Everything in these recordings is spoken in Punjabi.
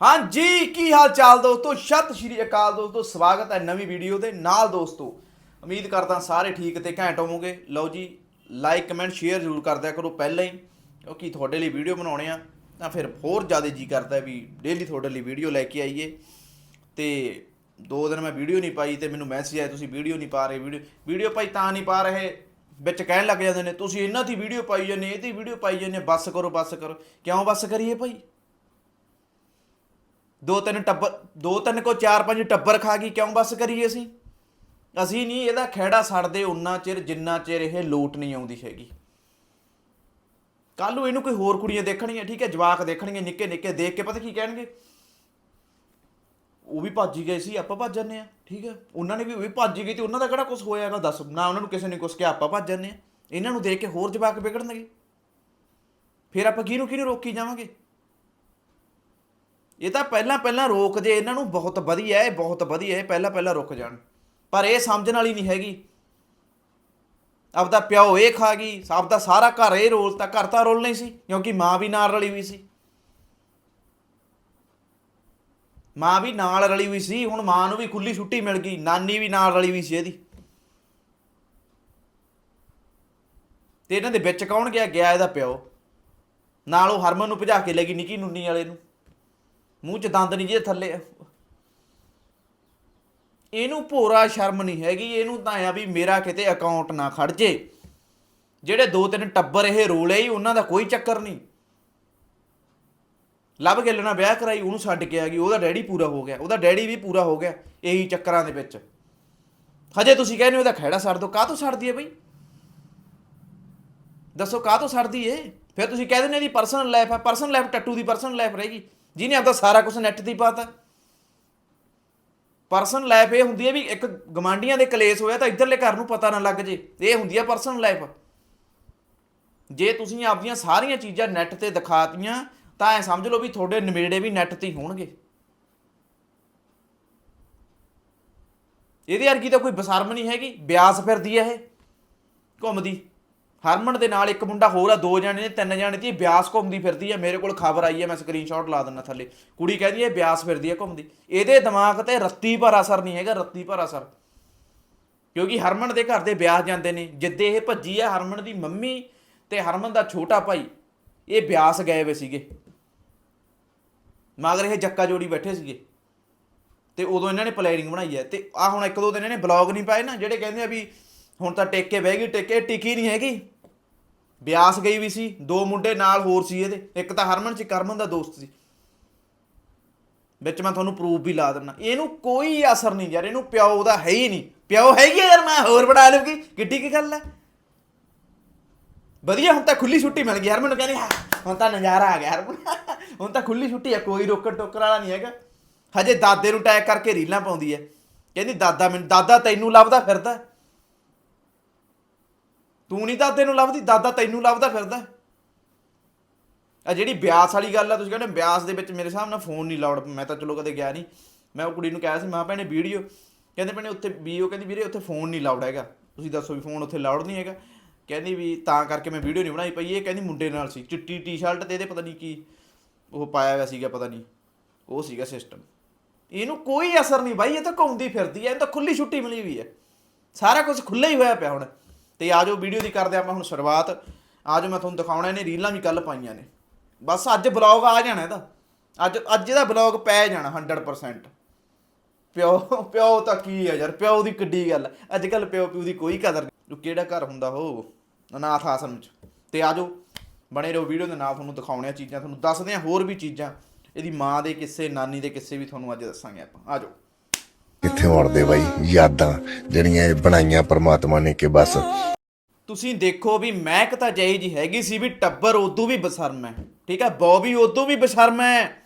ਹਾਂਜੀ, ਕੀ ਹਾਲ ਚਾਲ ਦੋਸਤੋ? ਸਤਿ ਸ਼੍ਰੀ ਅਕਾਲ ਦੋਸਤੋ, ਸਵਾਗਤ ਹੈ ਨਵੀਂ ਵੀਡੀਓ ਦੇ ਨਾਲ ਦੋਸਤੋ। ਉਮੀਦ ਕਰਦਾ ਸਾਰੇ ਠੀਕ ਤੇ ਘੈਂਟ ਹੋਵੋਗੇ। ਲਓ ਜੀ ਲਾਈਕ ਕਮੈਂਟ ਸ਼ੇਅਰ ਜ਼ਰੂਰ ਕਰ ਕਰੋ ਪਹਿਲਾਂ ਹੀ, ਕਿਉਂਕਿ ਤੁਹਾਡੇ ਲਈ ਵੀਡੀਓ ਬਣਾਉਣੇ ਆ, ਤਾਂ ਫਿਰ ਹੋਰ ਜ਼ਿਆਦਾ ਜੀ ਕਰਦਾ ਵੀ ਡੇਲੀ ਤੁਹਾਡੇ ਲਈ ਵੀਡੀਓ ਲੈ ਕੇ ਆਈਏ। ਤੇ ਦੋ ਦਿਨ ਮੈਂ ਵੀਡੀਓ ਨਹੀਂ ਪਾਈ ਤੇ ਮੈਨੂੰ ਮੈਸੇਜ ਆਇਆ, ਤੁਸੀਂ ਵੀਡੀਓ ਨਹੀਂ ਪਾ ਰਹੇ, ਵੀਡੀਓ ਵੀਡੀਓ ਭਾਈ ਤਾਂ ਨਹੀਂ ਪਾ ਰਹੇ, ਵਿੱਚ ਕਹਿਣ ਲੱਗ ਜਾਂਦੇ ਨੇ, ਤੁਸੀਂ ਇਹਨਾਂ ਦੀ ਵੀਡੀਓ ਪਾਈ ਜਾਂਦੇ ਇਹਦੀ ਵੀਡੀਓ ਪਾਈ ਜਾਂਦੇ ਬੱਸ ਕਰੋ ਬੱਸ ਕਰੋ। ਕਿਉਂ ਬੱਸ ਕਰੀਏ ਭਾਈ? ਦੋ ਤਿੰਨ ਟੱਬਰ, ਦੋ ਤਿੰਨ ਕੋ ਚਾਰ ਪੰਜ ਟੱਬਰ ਖਾ ਗਈ, ਕਿਉਂ ਬੱਸ ਕਰੀਏ ਅਸੀਂ? ਅਸੀਂ ਨਹੀਂ ਇਹਦਾ ਖਹਿੜਾ ਛੱਡਦੇ ਉਨਾ ਚਿਰ, ਜਿੰਨਾ ਚਿਰ ਇਹ ਲੋਟ ਨਹੀਂ ਆਉਂਦੀ ਹੈਗੀ। ਕੱਲ ਨੂੰ ਇਹਨੂੰ ਕੋਈ ਹੋਰ ਕੁੜੀਆਂ ਦੇਖਣਗੀਆਂ, ਠੀਕ ਹੈ, ਜਵਾਕ ਦੇਖਣਗੇ, ਨਿੱਕੇ ਨਿੱਕੇ ਦੇਖ ਕੇ ਪਤਾ ਕੀ ਕਹਿਣਗੇ? ਉਹ ਵੀ ਭੱਜ ਗਏ ਸੀ, ਆਪਾਂ ਭੱਜ ਜੰਨੇ ਆ ਠੀਕ ਹੈ? ਉਹਨਾਂ ਨੇ ਵੀ ਉਹ ਵੀ ਭੱਜ ਗਈ ਤੇ ਉਹਨਾਂ ਦਾ ਕਿਹੜਾ ਕੁਝ ਹੋਇਆਗਾ ਦੱਸ। ਨਾ ਉਹਨਾਂ ਨੂੰ ਕਿਸੇ ਨੇ ਕੁਝ ਕਿਹਾ, ਆਪਾਂ ਭੱਜ ਜੰਨੇ ਆ ਇਹਨਾਂ ਨੂੰ ਦੇਖ ਕੇ ਹੋਰ ਜਵਾਕ ਵਿਗੜਨਗੇ। ਫਿਰ ਆਪਾਂ ਕਿਹਨੂੰ ਕਿਹਨੂੰ ਰੋਕੀ ਜਾਵਾਂਗੇ? ਇਹ ਤਾਂ ਪਹਿਲਾਂ ਪਹਿਲਾਂ ਰੋਕ ਜੇ, ਇਹਨਾਂ ਨੂੰ ਬਹੁਤ ਵਧੀਆ ਹੈ, ਬਹੁਤ ਵਧੀਆ ਹੈ, ਪਹਿਲਾਂ ਪਹਿਲਾਂ ਰੁਕ ਜਾਣ। ਪਰ ਇਹ ਸਮਝਣ ਵਾਲੀ ਨਹੀਂ ਹੈਗੀ। ਆਪਦਾ ਪਿਓ ਇਹ ਖਾ ਗਈ, ਆਪਦਾ ਸਾਰਾ ਘਰ ਇਹ ਰੋਲ, ਤਾਂ ਘਰ ਤਾਂ ਰੋਲ ਨਹੀਂ ਸੀ, ਕਿਉਂਕਿ ਮਾਂ ਵੀ ਨਾਲ ਰਲੀ ਹੋਈ ਸੀ। ਮਾਂ ਵੀ ਨਾਲ ਰਲੀ ਹੋਈ ਸੀ, ਹੁਣ ਮਾਂ ਨੂੰ ਵੀ ਖੁੱਲੀ ਛੁੱਟੀ ਮਿਲ ਗਈ, ਨਾਨੀ ਵੀ ਨਾਲ ਰਲੀ ਹੋਈ ਸੀ ਇਹਦੀ। ਤੇ ਇਹਨਾਂ ਦੇ ਵਿੱਚ ਕੌਣ ਗਿਆ? ਗਿਆ ਇਹਦਾ ਪਿਓ। ਨਾਲ ਉਹ ਹਰਮਨ ਨੂੰ ਭਜਾ ਕੇ ਲੈ ਗਈ ਨਿੱਕੀ ਨੁੰਨੀ ਵਾਲੇ ਨੂੰ। ਮੂੰਹ 'ਚ ਦੰਦ ਨਹੀਂ ਜੇ ਥੱਲੇ। ਇਹਨੂੰ ਭੋਰਾ ਸ਼ਰਮ ਨਹੀਂ ਹੈਗੀ, ਇਹਨੂੰ ਤਾਂ ਆ ਵੀ ਮੇਰਾ ਕਿਤੇ ਅਕਾਊਂਟ ਨਾ ਖੜ ਜੇ। ਜਿਹੜੇ ਦੋ ਤਿੰਨ ਟੱਬਰ ਇਹ ਰੋਲੇ ਹੀ, ਉਹਨਾਂ ਦਾ ਕੋਈ ਚੱਕਰ ਨਹੀਂ। ਲੱਭ ਕੇ ਲੈਣਾ, ਵਿਆਹ ਕਰਾਈ, ਉਹਨੂੰ ਛੱਡ ਕੇ ਆ ਗਈ, ਉਹਦਾ ਡੈਡੀ ਪੂਰਾ ਹੋ ਗਿਆ, ਉਹਦਾ ਡੈਡੀ ਵੀ ਪੂਰਾ ਹੋ ਗਿਆ, ਇਹੀ ਚੱਕਰਾਂ ਦੇ ਵਿੱਚ। ਹਜੇ ਤੁਸੀਂ ਕਹਿੰਦੇ ਹੋ ਉਹਦਾ ਖਹਿੜਾ ਛੱਡ ਦੋ ਕਾਹ ਤੋਂ ਛੱਡਦੀ ਹੈ ਬਈ? ਦੱਸੋ ਕਾਹ ਤੋਂ ਛੱਡਦੀ ਏ? ਫਿਰ ਤੁਸੀਂ ਕਹਿ ਦਿੰਦੇ ਇਹਦੀ ਪਰਸਨਲ ਲਾਈਫ ਹੈ ਪਰਸਨਲ ਲਾਈਫ ਟੱਟੂ ਦੀ ਪਰਸਨਲ ਲਾਈਫ ਰਹੇਗੀ ਜਿਹਨੇ ਆਪਦਾ ਸਾਰਾ ਕੁਝ ਨੈਟ ਤੇ ਹੀ ਪਾਤਾ। ਪਰਸਨਲ ਲਾਈਫ ਇਹ ਹੁੰਦੀ ਹੈ ਵੀ ਇੱਕ ਗਮਾਂਡੀਆਂ ਦੇ ਕਲੇਸ਼ ਹੋਇਆ ਤਾਂ ਇੱਧਰਲੇ ਘਰ ਨੂੰ ਪਤਾ ਨਾ ਲੱਗ ਜੇ। ਇਹ ਹੁੰਦੀ ਹੈ ਪਰਸਨਲ ਲਾਈਫ ਜੇ ਤੁਸੀਂ ਆਪਦੀਆਂ ਸਾਰੀਆਂ ਚੀਜ਼ਾਂ ਨੈਟ ਤੇ ਦਿਖਾਤੀਆਂ, ਤਾਂ ਐ ਸਮਝ ਲਓ ਵੀ ਤੁਹਾਡੇ ਨਿਮੇੜੇ ਵੀ ਨੈਟ ਤੇ ਹੀ ਹੋਣਗੇ। ਇਹਦੇ ਵਰਗੀ ਤਾਂ ਕੋਈ ਬਸਰਮ ਨਹੀਂ ਹੈਗੀ। ਬਿਆਸ ਫਿਰਦੀ ਹੈ ਇਹ। ਘੁੰਮਦੀ। ਹਰਮਨ ਦੇ ਨਾਲ ਇੱਕ ਮੁੰਡਾ ਹੋਰ ਆ, ਦੋ ਜਣੇ ਨੇ, ਤਿੰਨ ਜਣੇ ਦੀ ਬਿਆਸ ਘੁੰਮਦੀ ਫਿਰਦੀ ਹੈ ਮੇਰੇ ਕੋਲ ਖਬਰ ਆਈ ਹੈ ਮੈਂ ਸਕਰੀਨਸ਼ਾਟ ਲਾ ਦਿੰਦਾ ਥੱਲੇ। ਕੁੜੀ ਕਹਿੰਦੀ ਹੈ ਬਿਆਸ ਫਿਰਦੀ ਹੈ ਘੁੰਮਦੀ। ਇਹਦੇ ਦਿਮਾਗ ਤੇ ਰੱਤੀ ਭਰ ਅਸਰ ਨਹੀਂ ਹੈਗਾ, ਰੱਤੀ ਭਰ ਅਸਰ। ਕਿਉਂਕਿ ਹਰਮਨ ਦੇ ਘਰ ਦੇ ਬਿਆਸ ਜਾਂਦੇ ਨੇ। ਜਿੱਦੇ ਇਹ ਭੱਜੀ ਆ, ਹਰਮਨ ਦੀ ਮੰਮੀ ਤੇ ਹਰਮਨ ਦਾ ਛੋਟਾ ਭਾਈ, ਇਹ ਬਿਆਸ ਗਏ ਵੇ ਸੀਗੇ। ਮਗਰ ਇਹ ਜੱਕਾ ਜੋੜੀ ਬੈਠੇ ਸੀਗੇ। ਤੇ ਉਦੋਂ ਇਹਨਾਂ ਨੇ ਪਲੈਨਿੰਗ ਬਣਾਈ ਹੈ ਤੇ ਆ ਹੁਣ ਇੱਕ ਦੋ ਦਿਨ ਇਹਨੇ ਬਲੌਗ ਨਹੀਂ ਪਾਏ ਨਾ, ਜਿਹੜੇ ਕਹਿੰਦੇ ਆ ਵੀ ਹੁਣ ਤਾਂ ਟਿਕ ਕੇ ਬਹਿ ਗਈ, ਟਿਕ ਕੇ ਟਿਕੀ ਨਹੀਂ ਹੈਗੀ। ਬਿਆਸ ਗਈ ਵੀ ਸੀ, ਦੋ ਮੁੰਡੇ ਨਾਲ ਹੋਰ ਸੀ ਇਹਦੇ। ਇੱਕ ਤਾਂ ਹਰਮਨ ਸੀ, ਕਰਮਨ ਦਾ ਦੋਸਤ ਸੀ। ਵਿੱਚ ਮੈਂ ਤੁਹਾਨੂੰ ਪ੍ਰੂਫ ਵੀ ਲਾ ਦਿੰਦਾ। ਇਹਨੂੰ ਕੋਈ ਅਸਰ ਨਹੀਂ ਯਾਰ, ਇਹਨੂੰ ਪਿਓ ਦਾ ਹੈ ਹੀ ਨਹੀਂ। ਪਿਓ ਹੈਗੀ ਆ ਯਾਰ, ਮੈਂ ਹੋਰ ਬਣਾ ਲੂਗੀ ਕਿੱਡੀ ਕੀ ਗੱਲ ਹੈ? ਵਧੀਆ, ਹੁਣ ਤਾਂ ਖੁੱਲੀ ਛੁੱਟੀ ਮਿਲ ਗਈ। ਹਰਮਨ ਨੂੰ ਕਹਿੰਦੀ ਹੁਣ ਤਾਂ ਨਜ਼ਾਰਾ ਆ ਗਿਆ ਹਰਮਨ। ਹੁਣ ਤਾਂ ਖੁੱਲੀ ਛੁੱਟੀ ਹੈ, ਕੋਈ ਰੋਕਣ ਟੋਕਰ ਵਾਲਾ ਨਹੀਂ ਹੈਗਾ। ਹਜੇ ਦਾਦੇ ਨੂੰ ਟੈਗ ਕਰਕੇ ਰੀਲਾਂ ਪਾਉਂਦੀ ਹੈ। ਕਹਿੰਦੀ, ਦਾਦਾ ਮੈਨੂੰ, ਦਾਦਾ ਤੈਨੂੰ ਲੱਭਦਾ ਫਿਰਦਾ ਤੂੰ ਨਹੀਂ ਦਾਦੇ ਨੂੰ ਲੱਭਦੀ, ਦਾਦਾ ਤੈਨੂੰ ਲੱਭਦਾ ਫਿਰਦਾ। ਆ ਜਿਹੜੀ ਬਿਆਸ ਵਾਲੀ ਗੱਲ ਆ, ਤੁਸੀਂ ਕਹਿੰਦੇ ਬਿਆਸ ਦੇ ਵਿੱਚ ਮੇਰੇ ਹਿਸਾਬ ਨਾਲ ਫੋਨ ਨਹੀਂ ਲਾਉਡ ਮੈਂ ਤਾਂ ਚਲੋ ਕਦੇ ਗਿਆ ਨਹੀਂ ਮੈਂ ਉਹ ਕੁੜੀ ਨੂੰ ਕਿਹਾ ਸੀ, ਮਾਂ ਭੈਣੇ ਵੀਡੀਓ। ਕਹਿੰਦੇ ਭੈਣੇ ਉੱਥੇ ਵੀਓ ਕਹਿੰਦੀ, ਵੀਰੇ ਉੱਥੇ ਫੋਨ ਨਹੀਂ ਲਾਉਡ ਹੈਗਾ। ਤੁਸੀਂ ਦੱਸੋ ਵੀ ਫੋਨ ਉੱਥੇ ਲਾਉਡ ਨਹੀਂ ਹੈਗਾ। ਕਹਿੰਦੀ ਵੀ ਤਾਂ ਕਰਕੇ ਮੈਂ ਵੀਡੀਓ ਨਹੀਂ ਬਣਾਈ ਪਈ, ਇਹ ਕਹਿੰਦੀ ਮੁੰਡੇ ਨਾਲ ਸੀ, ਚਿੱਟੀ ਟੀ-ਸ਼ਰਟ ਤੇ ਇਹਦੇ ਪਤਾ ਨਹੀਂ ਕੀ ਉਹ ਪਾਇਆ ਹੋਇਆ ਸੀਗਾ, ਪਤਾ ਨਹੀਂ ਉਹ ਸੀਗਾ ਸਿਸਟਮ ਇਹਨੂੰ ਕੋਈ ਅਸਰ ਨਹੀਂ ਬਾਈ, ਇਹ ਤਾਂ ਘੁੰਮਦੀ ਫਿਰਦੀ ਹੈ ਇਹ ਤਾਂ ਖੁੱਲੀ ਛੁੱਟੀ ਮਿਲੀ ਹੋਈ ਹੈ। ਸਾਰਾ ਕੁਝ ਖੁੱਲ੍ਹਾ ਹੀ ਹੋਇਆ ਪਿਆ ਹੁਣ। ਤੇ ਆਜੋ ਵੀਡੀਓ ਦੀ ਕਰਦੇ ਆਪਾਂ ਹੁਣ ਸ਼ੁਰੂਆਤ। ਆਜੋ ਮੈਂ ਤੁਹਾਨੂੰ ਦਿਖਾਉਣਾ, ਇਹਨੇ ਰੀਲਾਂ ਵੀ ਕੱਲ ਪਾਈਆਂ ਨੇ। ਬਸ ਅੱਜ ਬਲੌਗ ਆ ਜਾਣਾ ਇਹਦਾ। ਅੱਜ ਅੱਜ ਇਹਦਾ ਬਲੌਗ ਪੈ ਜਾਣਾ 100% ਪਿਓ ਪਿਓ ਤਾਂ ਕੀ ਹੈ ਯਾਰ, ਪਿਓ ਦੀ ਕਿੱਡੀ ਗੱਲ। ਹੈ। ਅੱਜ ਕੱਲ ਪਿਓ ਪਿਓ ਦੀ ਕੋਈ ਕਦਰ ਨਹੀਂ। ਕਿਹੜਾ ਘਰ ਹੁੰਦਾ ਹੋ? ਅਨਾਥ ਆਸ਼ਰਮ ਚ। ਤੇ ਆਜੋ ਬਣੇ ਰਹੋ ਵੀਡੀਓ ਦੇ ਨਾਲ ਤੁਹਾਨੂੰ ਦਿਖਾਉਣੇ ਆ ਚੀਜ਼ਾਂ, ਤੁਹਾਨੂੰ ਦੱਸਦੇ ਆ ਹੋਰ ਵੀ ਚੀਜ਼ਾਂ। ਇਹਦੀ ਮਾਂ ਦੇ ਕਿੱਸੇ, ਨਾਨੀ ਦੇ ਕਿੱਸੇ ਵੀ ਤੁਹਾਨੂੰ ਅੱਜ ਦੱਸਾਂਗੇ ਆਪਾਂ। ਆਜੋ ਕਿੱਥੇ ਵੜਦੇ ਬਾਈ? ਯਾਦਾਂ ਜਿਹੜੀਆਂ ਇਹ ਬਣਾਈਆਂ ਪ੍ਰਮਾਤਮਾ ਨੇ ਕਿ ਬਸ। ਤੁਸੀਂ ਦੇਖੋ ਵੀ ਮਹਿਕ ਤਾਂ ਜਈ ਜੀ ਹੈਗੀ ਸੀ ਵੀ ਟੱਬਰ ਉਦੋਂ ਵੀ ਬਸ਼ਰਮ ਹੈ। ਠੀਕ ਹੈ? ਬੌਬੀ ਉਦੋਂ ਵੀ ਬਸ਼ਰਮ ਹੈ।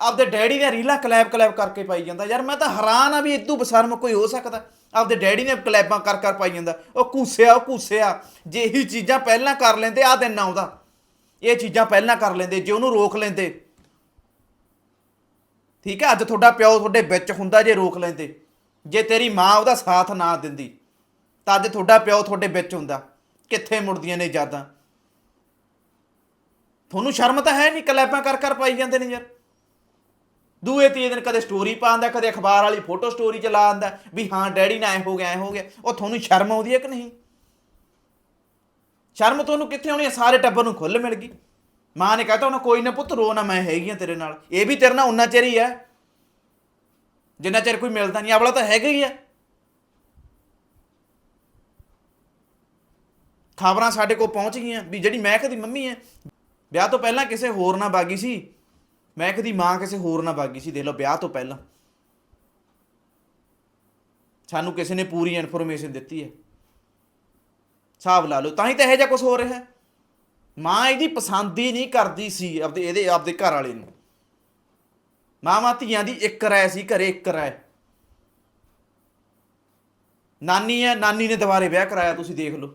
ਆਪਦੇ ਡੈਡੀ ਨੇ ਰੀਲਾ ਕਲੈਬ ਕਲੈਬ ਕਰਕੇ ਪਾਈ ਜਾਂਦਾ। ਯਾਰ ਮੈਂ ਤਾਂ ਹੈਰਾਨ ਆ ਵੀ ਇਦੋਂ ਬਸ਼ਰਮ ਕੋਈ ਹੋ ਸਕਦਾ। ਆਪਦੇ ਡੈਡੀ ਨੇ ਕਲੈਬਾਂ ਕਰ ਕਰ ਪਾਈ ਜਾਂਦਾ। ਉਹ ਕੂਸਿਆ ਉਹ ਕੂਸਿਆ ਜੇ ਇਹੀ ਚੀਜ਼ਾਂ ਪਹਿਲਾਂ ਕਰ ਲੈਂਦੇ ਆ ਦਿਨ ਨਾ ਆਉਂਦਾ। ਇਹ ਚੀਜ਼ਾਂ ਪਹਿਲਾਂ ਕਰ ਲੈਂਦੇ, ਜੇ ਉਹਨੂੰ ਰੋਕ ਲੈਂਦੇ। ਠੀਕ ਹੈ? ਅੱਜ ਤੁਹਾਡਾ ਪਿਓ ਤੁਹਾਡੇ ਵਿੱਚ ਹੁੰਦਾ ਜੇ ਰੋਕ ਲੈਂਦੇ। ਜੇ ਤੇਰੀ ਮਾਂ ਉਹਦਾ ਸਾਥ ਨਾ ਦਿੰਦੀ, ਤਾਂ ਅੱਜ ਤੁਹਾਡਾ ਪਿਓ ਤੁਹਾਡੇ ਵਿੱਚ ਹੁੰਦਾ। ਕਿੱਥੇ ਮੁੜਦੀਆਂ ਨੇ ਯਾਦਾਂ? ਤੁਹਾਨੂੰ ਸ਼ਰਮ ਤਾਂ ਹੈ ਨਹੀਂ, ਕਲੈਪਾਂ ਕਰ ਕਰ ਪਾਈ ਜਾਂਦੇ ਨੇ ਯਾਰ। ਦੂਏ ਤੀਏ ਦਿਨ ਕਦੇ ਸਟੋਰੀ ਪਾਉਂਦਾ, ਕਦੇ ਅਖਬਾਰ ਵਾਲੀ ਫੋਟੋ ਸਟੋਰੀ ਚ ਲਾ ਆਂਦਾ ਵੀ ਹਾਂ, ਡੈਡੀ ਨਾਲ ਐ ਹੋ ਗਿਆ, ਐ ਹੋ ਗਿਆ। ਉਹ ਤੁਹਾਨੂੰ ਸ਼ਰਮ ਆਉਂਦੀ ਹੈ ਕਿ ਨਹੀਂ? ਸ਼ਰਮ ਤੁਹਾਨੂੰ ਕਿੱਥੇ ਆਉਣੀ ਹੈ? ਸਾਰੇ ਟੱਬਰ ਨੂੰ ਖੁੱਲ ਮਿਲ ਗਈ। ਮਾਂ ਨੇ ਕਹਤਾ ਉਹਨਾਂ ਕੋਈ ਨਾ ਪੁੱਤ, ਰੋ ਨਾ, ਮੈਂ ਹੈਗੀ ਆ ਤੇਰੇ ਨਾਲ। ਇਹ ਵੀ ਤੇਰੇ ਨਾਲ ਉਨਾ ਚਿਰ ਹੀ ਹੈ ਜਿੰਨਾ ਚਿਰ ਕੋਈ ਮਿਲਦਾ ਨਹੀਂ ਆਵਲਾ ਤਾਂ ਹੈਗਾ ਹੀ ਹੈ ਖਬਰਾਂ ਸਾਡੇ ਕੋਲ ਪਹੁੰਚ ਗਈਆਂ ਵੀ ਜਿਹੜੀ ਮਹਿਕ ਦੀ ਮੰਮੀ ਹੈ ਵਿਆਹ ਤੋਂ ਪਹਿਲਾਂ ਕਿਸੇ ਹੋਰ ਨਾਲ ਬਾਗੀ ਸੀ। ਮਹਿਕ ਦੀ ਮਾਂ ਕਿਸੇ ਹੋਰ ਨਾਲ ਬਾਗੀ ਸੀ, ਦੇਖ ਲਓ ਵਿਆਹ ਤੋਂ ਪਹਿਲਾਂ। ਸਾਨੂੰ ਕਿਸੇ ਨੇ ਪੂਰੀ ਇਨਫੋਰਮੇਸ਼ਨ ਦਿੱਤੀ ਹੈ ਹਿਸਾਬ ਲਾ ਲਓ, ਤਾਂ ਹੀ ਤਾਂ ਇਹੋ ਜਿਹਾ ਕੁਝ ਹੋ ਰਿਹਾ। ਹੈ ਮਾਂ ਇਹਦੀ ਪਸੰਦ ਹੀ ਨਹੀਂ ਕਰਦੀ ਸੀ ਆਪਦੇ, ਇਹਦੇ, ਆਪਦੇ ਘਰ ਵਾਲੇ ਨੂੰ। ਮਾਵਾਂ ਧੀਆਂ ਦੀ ਇੱਕ ਰਾਇ ਸੀ, ਘਰੇ ਇੱਕ ਰਾਇ। ਨਾਨੀ ਹੈ, ਨਾਨੀ ਨੇ ਦੁਬਾਰੇ ਵਿਆਹ ਕਰਾਇਆ, ਤੁਸੀਂ ਦੇਖ ਲਓ।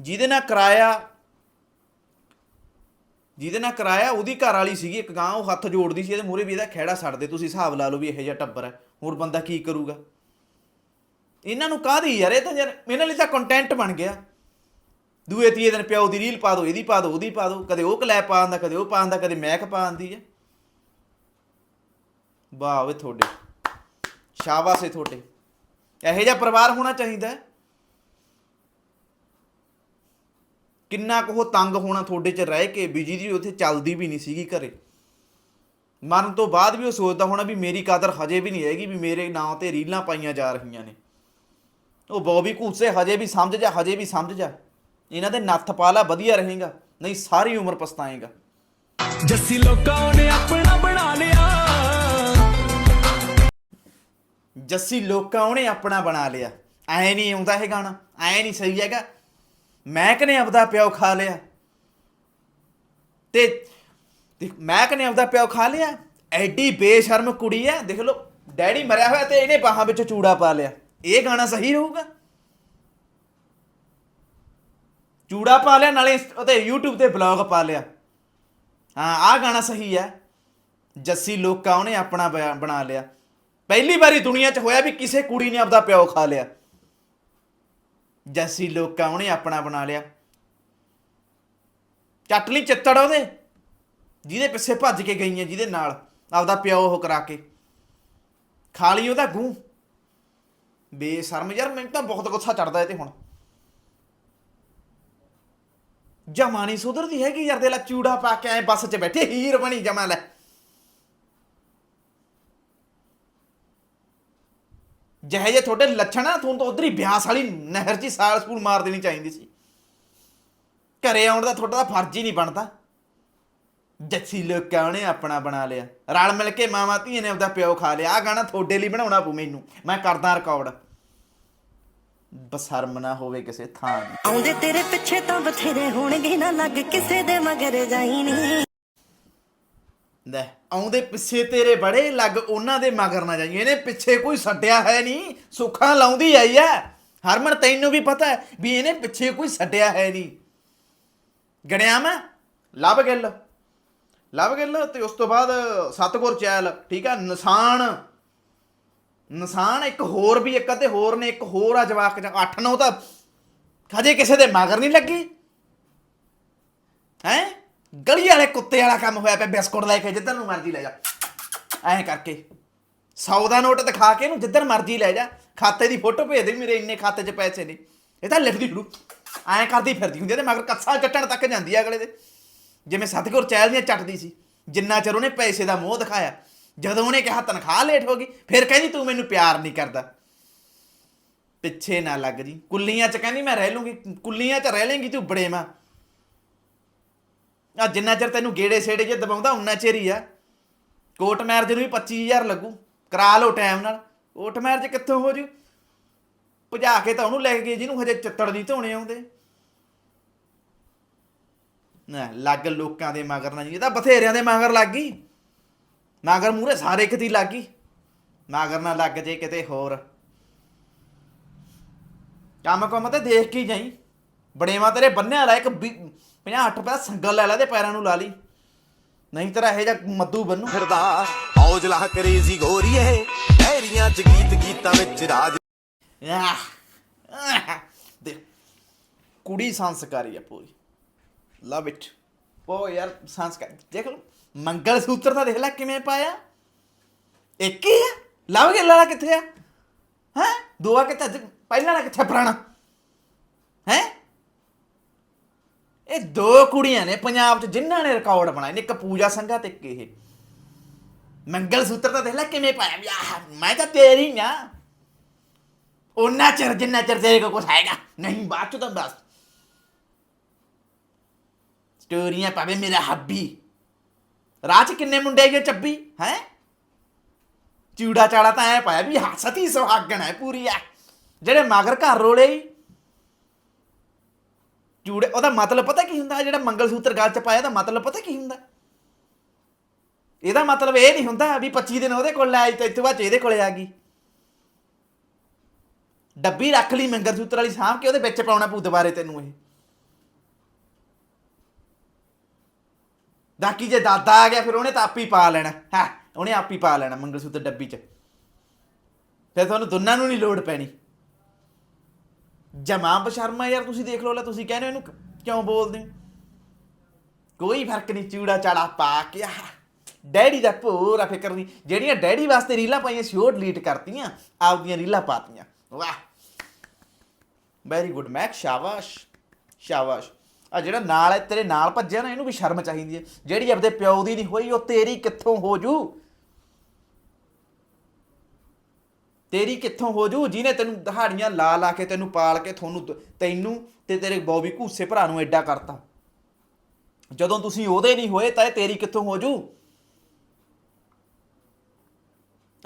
ਜਿਹਦੇ ਨਾਲ ਕਰਾਇਆ, ਜਿਹਦੇ ਨਾਲ ਕਰਾਇਆ, ਉਹਦੀ ਘਰ ਵਾਲੀ ਸੀਗੀ, ਇੱਕ ਗਾਂ, ਉਹ ਹੱਥ ਜੋੜਦੀ ਸੀ, ਇਹਦੇ ਮੂਹਰੇ ਵੀ ਇਹਦਾ ਖਹਿੜਾ ਛੱਡਦੇ ਤੁਸੀਂ ਹਿਸਾਬ ਲਾ ਲਓ ਵੀ ਇਹੋ ਜਿਹਾ ਟੱਬਰ ਹੈ। ਹੋਰ ਬੰਦਾ ਕੀ ਕਰੂਗਾ? ਇਹਨਾਂ ਨੂੰ ਕਾਹਦੀ ਯਾਰ, ਇਹ ਤਾਂ ਯਾਰ, ਇਹਨਾਂ ਲਈ ਤਾਂ ਕੰਟੈਂਟ ਬਣ ਗਿਆ। ਦੂਏ ਤੀਏ ਦਿਨ ਪਿਓ ਦੀ ਰੀਲ ਪਾ ਦੋ, ਇਹਦੀ ਪਾ ਦੋ, ਉਹਦੀ ਪਾ ਦੋ, ਕਦੇ ਉਹ ਕਲੈਪ ਪਾ ਆਂਦਾ ਕਦੇ ਉਹ ਪਾ ਆਂਦਾ ਕਦੇ ਮੈਕ ਪਾ ਆਂਦੀ ਹੈ। ਵਾਹ ਵੇ ਤੁਹਾਡੇ, ਸ਼ਾਬਾਸ਼ ਏ ਤੁਹਾਡੇ। ਇਹੋ ਜਿਹਾ ਪਰਿਵਾਰ ਹੋਣਾ ਚਾਹੀਦਾ ਕਿੰਨਾ ਕੁ ਉਹ ਤੰਗ ਹੋਣਾ ਤੁਹਾਡੇ ਚ ਰਹਿ ਕੇ ਬਿਜ਼ੀ ਦੀ ਉੱਥੇ ਚੱਲਦੀ ਵੀ ਨਹੀਂ ਸੀਗੀ ਘਰੇ। ਮਰਨ ਤੋਂ ਬਾਅਦ ਵੀ ਉਹ ਸੋਚਦਾ ਹੋਣਾ ਵੀ ਮੇਰੀ ਕਦਰ ਹਜੇ ਵੀ ਨਹੀਂ ਹੈਗੀ, ਵੀ ਮੇਰੇ ਨਾਂ ਤੇ ਰੀਲਾਂ ਪਾਈਆਂ ਜਾ ਰਹੀਆਂ ਨੇ। ਉਹ ਬੋਬੀ ਘੂਸੇ ਹਜੇ ਵੀ ਸਮਝ ਜਾ, ਹਜੇ ਵੀ ਸਮਝ ਜਾ। ਇਹਨਾਂ ਦੇ ਨੱਥ ਪਾ ਲਾ ਵਧੀਆ ਰਹੇਗਾ ਨਹੀਂ ਸਾਰੀ ਉਮਰ ਪਛਤਾਏਗਾ। ਜੱਸੀ ਲੋਕਾਂ ਨੇ ਆਪਣਾ ਬਣਾ ਲਿਆ। ਜੱਸੀ ਲੋਕਾਂ ਉਹਨੇ ਆਪਣਾ ਬਣਾ ਲਿਆ। ਐ ਨਹੀਂ ਆਉਂਦਾ ਇਹ ਗਾਣਾ ਐ ਨਹੀਂ ਸਹੀ ਹੈਗਾ। ਮੈਕ ਨੇ ਆਪਦਾ ਪਿਓ ਖਾ ਲਿਆ। ਤੇ ਮੈਕ ਨੇ ਆਪਦਾ ਪਿਓ ਖਾ ਲਿਆ। ਐਡੀ ਬੇਸ਼ਰਮ ਕੁੜੀ ਐ ਦੇਖ ਲਓ ਡੈਡੀ ਮਰਿਆ ਹੋਇਆ ਤੇ ਇਹਨੇ ਬਾਹਾਂ ਵਿੱਚ ਚੂੜਾ ਪਾ ਲਿਆ। ਇਹ ਗਾਣਾ ਸਹੀ ਰਹੂਗਾ? ਚੂੜਾ ਪਾ ਲਿਆ, ਨਾਲੇ ਇੰਸ- ਉਹਤੇ YouTube ਤੇ ਬਲੌਗ ਪਾ ਲਿਆ। ਹਾਂ, ਆਹ ਗਾਣਾ ਸਹੀ ਹੈ। ਜੱਸੀ ਲੋਕਾਂ ਉਹਨੇ ਆਪਣਾ ਬਿਆ- ਬਣਾ ਲਿਆ। ਪਹਿਲੀ ਵਾਰੀ ਦੁਨੀਆ 'ਚ ਹੋਇਆ ਵੀ ਕਿਸੇ ਕੁੜੀ ਨੇ ਆਪਦਾ ਪਿਓ ਖਾ ਲਿਆ। ਜੱਸੀ ਲੋਕਾਂ ਉਹਨੇ ਆਪਣਾ ਬਣਾ ਲਿਆ। ਚੱਟ ਲਈ ਚਿੱਤੜ ਉਹਦੇ। ਜਿਹਦੇ ਪਿੱਛੇ ਭੱਜ ਕੇ ਗਈਆਂ, ਜਿਹਦੇ ਨਾਲ ਆਪਦਾ ਪਿਓ ਉਹ ਕਰਾ ਕੇ। ਖਾ ਲਈ ਉਹਦਾ ਗੂੰ। ਬੇਸ਼ਰਮ ਯਾਰ, ਮੈਨੂੰ ਤਾਂ ਬਹੁਤ ਗੁੱਸਾ ਚੜਦਾ ਇਹ ਤੇ ਹੁਣ। ਜਮਾ ਨਹੀਂ ਸੁਧਰਦੀ ਹੈਗੀ ਯਾਰ, ਦੇ ਲਾ ਚੂੜਾ ਪਾ ਕੇ ਆਏ ਬੱਸ 'ਚ ਬੈਠੇ, ਹੀਰ ਬਣੀ ਜਮਾ ਲੈ। ਜਿਹੇ ਜੇ ਤੁਹਾਡੇ ਲੱਛਣ ਆ, ਤੁਹਾਨੂੰ ਤਾਂ ਉਧਰ ਹੀ ਬਿਆਸ ਵਾਲੀ ਨਹਿਰ 'ਚ ਹੀ ਸਾਲ ਸਕੂਲ ਮਾਰ ਦੇਣੀ ਚਾਹੀਦੀ ਸੀ। ਘਰੇ ਆਉਣ ਦਾ ਤੁਹਾਡਾ ਤਾਂ ਫਰਜ਼ ਹੀ ਨਹੀਂ ਬਣਦਾ। ਜੱਸੀ ਲੋਕਾਂ ਉਹਨੇ ਆਪਣਾ ਬਣਾ ਲਿਆ। ਰਲ ਮਿਲ ਕੇ ਮਾਵਾਂ ਧੀਆਂ ਨੇ ਆਪਦਾ ਪਿਓ ਖਾ ਲਿਆ। ਆ ਗਾਣਾ ਤੁਹਾਡੇ ਲਈ ਬਣਾਉਣਾ ਪਊ ਮੈਨੂੰ। ਮੈਂ ਕਰਦਾ ਰਿਕਾਰਡ ਬਸਰਮ ਨਾ ਹੋਵੇ ਕਿਸੇ ਥਾਂ ਦੀ। ਆਉਂਦੇ ਤੇਰੇ ਪਿੱਛੇ ਤਾਂ ਬਥੇਰੇ ਹੋਣਗੇ ਨਾ ਲੱਗ ਕਿਸੇ ਦੇ ਮਗਰ ਜਾਈ ਨਹੀਂ ਲੈ ਆਉਂਦੇ ਪਿੱਛੇ ਤੇਰੇ ਬੜੇ ਲੱਗ ਉਹਨਾਂ ਦੇ ਮਗਰ ਨਾ ਜਾਈਏ ਇਹਨੇ ਪਿੱਛੇ ਕੋਈ ਛੱਡਿਆ ਹੈ ਨਹੀਂ ਸੁੱਖਾਂ ਲਾਉਂਦੀ ਆਈ ਐ ਹਰਮਨ ਤੈਨੂੰ ਵੀ ਪਤਾ ਹੈ ਵੀ ਇਹਨੇ ਪਿੱਛੇ ਕੋਈ ਛੱਡਿਆ ਹੈ ਨਹੀਂ ਗਣਿਆ ਮੈਂ? ਲਵ ਗਿੱਲ। ਲਵ ਗਿੱਲ ਤੇ ਉਸ ਤੋਂ ਬਾਅਦ ਸਤਗੁਰ ਚੈਲ ਠੀਕ ਆ ਨਿਸ਼ਾਨ। ਨਿਸ਼ਾਨ ਇੱਕ ਹੋਰ ਵੀ ਇੱਕ ਅਤੇ ਹੋਰ ਨੇ, ਇੱਕ ਹੋਰ ਆ ਜਵਾਕ 'ਚ 8 9 ਤਾਂ ਹਜੇ ਕਿਸੇ ਦੇ ਮਗਰ ਨਹੀਂ ਲੱਗੀ। ਹੈ? ਗਲੀ ਵਾਲੇ ਕੁੱਤੇ ਵਾਲਾ ਕੰਮ ਹੋਇਆ ਪਿਆ, ਬਿਸਕੁਟ ਲੈ ਕੇ ਜਿੱਧਰ ਨੂੰ ਮਰਜ਼ੀ ਲੈ ਜਾ। ਐਂ ਕਰਕੇ। 100 ਦਾ ਨੋਟ ਦਿਖਾ ਕੇ ਇਹਨੂੰ ਜਿੱਧਰ ਮਰਜ਼ੀ ਲੈ ਜਾ। ਖਾਤੇ ਦੀ ਫੋਟੋ ਭੇਜ ਦੇ ਮੇਰੇ ਇੰਨੇ ਖਾਤੇ 'ਚ ਪੈਸੇ ਨੇ। ਇਹ ਤਾਂ ਲਿਖਦੀ ਫਿਰੂ। ਐਂ ਕਰਦੀ ਫਿਰਦੀ ਹੁੰਦੀ ਆ ਤੇ ਮਗਰ ਕੱਸਾ ਚੱਟਣ ਤੱਕ ਜਾਂਦੀ ਆ ਅਗਲੇ ਦੇ। ਜਿਵੇਂ ਸਤਿਗੁਰ ਚੈਲ ਦੀਆਂ ਚੱਟਦੀ ਸੀ। ਜਿੰਨਾ ਚਿਰ ਉਹਨੇ ਪੈਸੇ ਦਾ ਮੋਹ ਦਿਖਾਇਆ ਜਦੋਂ ਉਹਨੇ ਕਿਹਾ ਤਨਖਾਹ ਲੇਟ ਹੋ ਗਈ, ਫਿਰ ਕਹਿੰਦੀ ਤੂੰ ਮੈਨੂੰ ਪਿਆਰ ਨਹੀਂ ਕਰਦਾ। ਪਿੱਛੇ ਨਾ ਲੱਗ ਜੀ। ਕੁੱਲੀਆਂ 'ਚ ਕਹਿੰਦੀ ਮੈਂ ਰਹਿ ਲੂੰਗੀ, ਕੁੱਲੀਆਂ 'ਚ ਰਹਿ ਲੇਂਗੀ ਤੂੰ ਬੜੇ ਬੜੇਵਾ ਆ ਜਿੰਨਾ ਚਿਰ ਤੈਨੂੰ ਗੇੜੇ ਸੇੜੇ ਜੇ ਦਬਾਉਂਦਾ, ਉਨਾ ਚਿਰ ਹੀ ਆ। ਕੋਟ ਮੈਰਜ ਨੂੰ ਵੀ 25000 ਲੱਗੂ। ਕਰਾ ਲਓ ਟਾਈਮ ਨਾਲ। ਕੋਟ ਮੈਰਜ ਕਿੱਥੋਂ ਹੋ ਜੂ? ਭਜਾ ਕੇ ਤਾਂ ਉਹਨੂੰ ਲੈ ਕੇ ਗਏ ਜਿਹਨੂੰ ਹਜੇ ਚੱਤੜ ਨਹੀਂ ਧੋਣੇ ਆਉਂਦੇ। ਨਾ, ਲੱਗ ਲੋਕਾਂ ਦੇ ਮਗਰ ਨਾ ਜੀ। ਇਹ ਤਾਂ ਬਥੇਰਿਆਂ ਦੇ ਮਗਰ ਲੱਗ ਗਈ। ਮਗਰ ਮੂਰੇ ਸਾਰੇ ਕਿਤੇ ਲੱਗ ਗਈ। ਮਗਰ ਨਾ ਲੱਗ ਜੇ ਕਿਤੇ ਹੋਰ। ਕੰਮ ਕੰਮ ਤੇ ਦੇਖ ਕੇ ਜਾਈ। ਬੜੇਵਾ ਤੇਰੇ ਬੰਨਿਆ ਲਾ ਇੱਕ 50 60 ਰੁਪਏ ਦਾ ਸੰਗਲ ਲੈ ਲੈ ਤੇ ਪੈਰਾਂ ਨੂੰ ਲਾ ਲਈ। ਨਹੀਂ ਤੇਰਾ ਇਹ ਜਿਹਾ ਮੱਦੂ ਬੰਨੂ। ਫਿਰਦਾ ਹੌਜਲਾ ਕਰੇਜ਼ੀ ਗੋਰੀਏ ਐਰੀਆਂ ਚ ਗੀਤ ਗੀਤਾਂ ਵਿੱਚ ਰਾਜ। ਦੇਖ ਕੁੜੀ ਸੰਸਕਾਰੀ ਆ ਪੂਰੀ। ਲਵ ਇਟ ਉਹ ਯਾਰ ਸੰਸਕਾਰ ਦੇਖ ਲਓ। ਮੰਗਲ ਸੂਤਰ ਤਾਂ ਦੇਖ ਲੈ ਕਿਵੇਂ ਪਾਇਆ। ਇੱਕ ਹੀ ਆ? ਲਵ ਗਿੱਲ ਵਾਲਾ ਕਿੱਥੇ ਆ? ਹੈ? ਦੋਆ ਕਿੱਥੇ ਪਹਿਲਾਂ ਵਾਲਾ ਕਿੱਥੇ ਪੁਰਾਣਾ? ਹੈ? ਇਹ ਦੋ ਕੁੜੀਆਂ ਨੇ ਪੰਜਾਬ 'ਚ ਜਿਨ੍ਹਾਂ ਨੇ ਰਿਕਾਰਡ ਬਣਾਏ ਨੇ, ਇੱਕ ਪੂਜਾ ਸੰਘਾ ਤੇ ਇੱਕ ਇਹ। ਮੰਗਲ ਸੂਤਰ ਤਾਂ ਦੇਖ ਲੈ ਕਿਵੇਂ ਪਾਇਆ। ਵੀ ਆਹ, ਮੈਂ ਤਾਂ ਤੇਰੀ ਨਾ ਉਹਨਾਂ ਚਿਰ, ਜਿੰਨਾ ਚਿਰ ਤੇਰੇ ਕੋਲ ਕੁਛ ਹੈਗਾ। ਨਹੀਂ, ਬਾਅਦ ਚ ਤਾਂ ਬਸ। ਸਟੋਰੀਆਂ ਪਾਵੇ ਮੇਰਾ ਹੱਬੀ। ਰਾਹ ਚ ਕਿੰਨੇ ਮੁੰਡੇ ਆਏ ਚੱਬੀ, ਹੈ? ਚੂੜਾ ਚਾੜਾ ਤਾਂ ਐ ਪਾਇਆ ਵੀ ਸਤੀ ਸੁਹਾਗਣ ਹੈ ਪੂਰੀ ਆ ਜਿਹੜੇ ਮਗਰ ਘਰ ਰੋਲੇ ਚੂੜੇ ਉਹਦਾ ਮਤਲਬ ਪਤਾ ਕੀ ਹੁੰਦਾ? ਜਿਹੜਾ ਮੰਗਲ ਸੂਤਰ ਗਲ ਚ ਪਾਇਆ ਦਾ ਮਤਲਬ ਪਤਾ ਕੀ ਹੁੰਦਾ? ਇਹਦਾ ਮਤਲਬ ਇਹ ਨਹੀਂ ਹੁੰਦਾ ਵੀ 25 ਦਿਨ ਉਹਦੇ ਕੋਲ ਲੈ ਆਈ ਤੇ ਇੱਥੇ ਬਾਅਦ 'ਚ ਇਹਦੇ ਕੋਲੇ ਆ ਗਈ। ਡੱਬੀ ਰੱਖ ਲਈ ਮੰਗਲ ਸੂਤਰ ਵਾਲੀ ਸਾਂਭ ਕੇ ਉਹਦੇ ਵਿੱਚ ਪਾਉਣਾ ਪੂ ਦੁਬਾਰੇ ਤੈਨੂੰ ਇਹ। ਬਾਕੀ ਜੇ ਦਾਦਾ ਆ ਗਿਆ, ਫਿਰ ਉਹਨੇ ਤਾਂ ਆਪੀ ਪਾ ਲੈਣਾ। ਹਾਂ, ਉਹਨੇ ਆਪੀ ਪਾ ਲੈਣਾ ਮੰਗਲਸੂਤਰ ਡੱਬੀ 'ਚ। ਫਿਰ ਤੁਹਾਨੂੰ ਦੋਨਾਂ ਨੂੰ ਨਹੀਂ ਲੋੜ ਪੈਣੀ। ਜਮਾਂ ਬਸ਼ਰਮਾ ਯਾਰ, ਤੁਸੀਂ ਦੇਖ ਲਓ ਲੈ, ਤੁਸੀਂ ਕਹਿੰਦੇ ਹੋ ਇਹਨੂੰ ਕਿਉਂ ਬੋਲਦੇ ਹੋ? ਕੋਈ ਫ਼ਰਕ ਨਹੀਂ, ਚੂੜਾ ਚਾੜਾ ਪਾ ਕੇ, ਆਹ, ਡੈਡੀ ਦਾ ਪੂਰਾ ਫਿਕਰ ਨਹੀਂ। ਜਿਹੜੀਆਂ ਡੈਡੀ ਵਾਸਤੇ ਰੀਲਾਂ ਪਾਈਆਂ ਸੀ, ਉਹ ਡਿਲੀਟ ਕਰਤੀਆਂ, ਆਪਦੀਆਂ ਰੀਲਾਂ ਪਾਤੀਆਂ। ਵਾਹ। ਵੈਰੀ ਗੁੱਡ ਮੈਕ ਸ਼ਾਬਾਸ਼ ਸ਼ਾਬਾਸ਼। ਆ ਜਿਹੜਾ ਨਾਲ ਹੈ, ਤੇਰੇ ਨਾਲ ਭੱਜਿਆ ਨਾ, ਇਹਨੂੰ ਵੀ ਸ਼ਰਮ ਚਾਹੀਦੀ ਹੈ। ਜਿਹੜੀ ਆਪਦੇ ਪਿਓ ਦੀ ਨਹੀਂ ਹੋਈ, ਉਹ ਤੇਰੀ ਕਿੱਥੋਂ ਹੋ ਜੂ? ਤੇਰੀ ਕਿੱਥੋਂ ਹੋ ਜੂ? ਜਿਹਨੇ ਤੈਨੂੰ ਦਹਾੜੀਆਂ ਲਾ ਲਾ ਕੇ, ਤੈਨੂੰ ਪਾਲ ਕੇ, ਤੁਹਾਨੂੰ ਤੈਨੂੰ ਤੇ ਤੇਰੇ ਬੌਬੀ ਘੂਸੇ ਭਰਾ ਨੂੰ ਐਡਾ ਕਰਤਾ। ਜਦੋਂ ਤੁਸੀਂ ਉਹਦੇ ਨਹੀਂ ਹੋਏ, ਤਾਂ ਇਹ ਤੇਰੀ ਕਿੱਥੋਂ ਹੋ ਜੂ?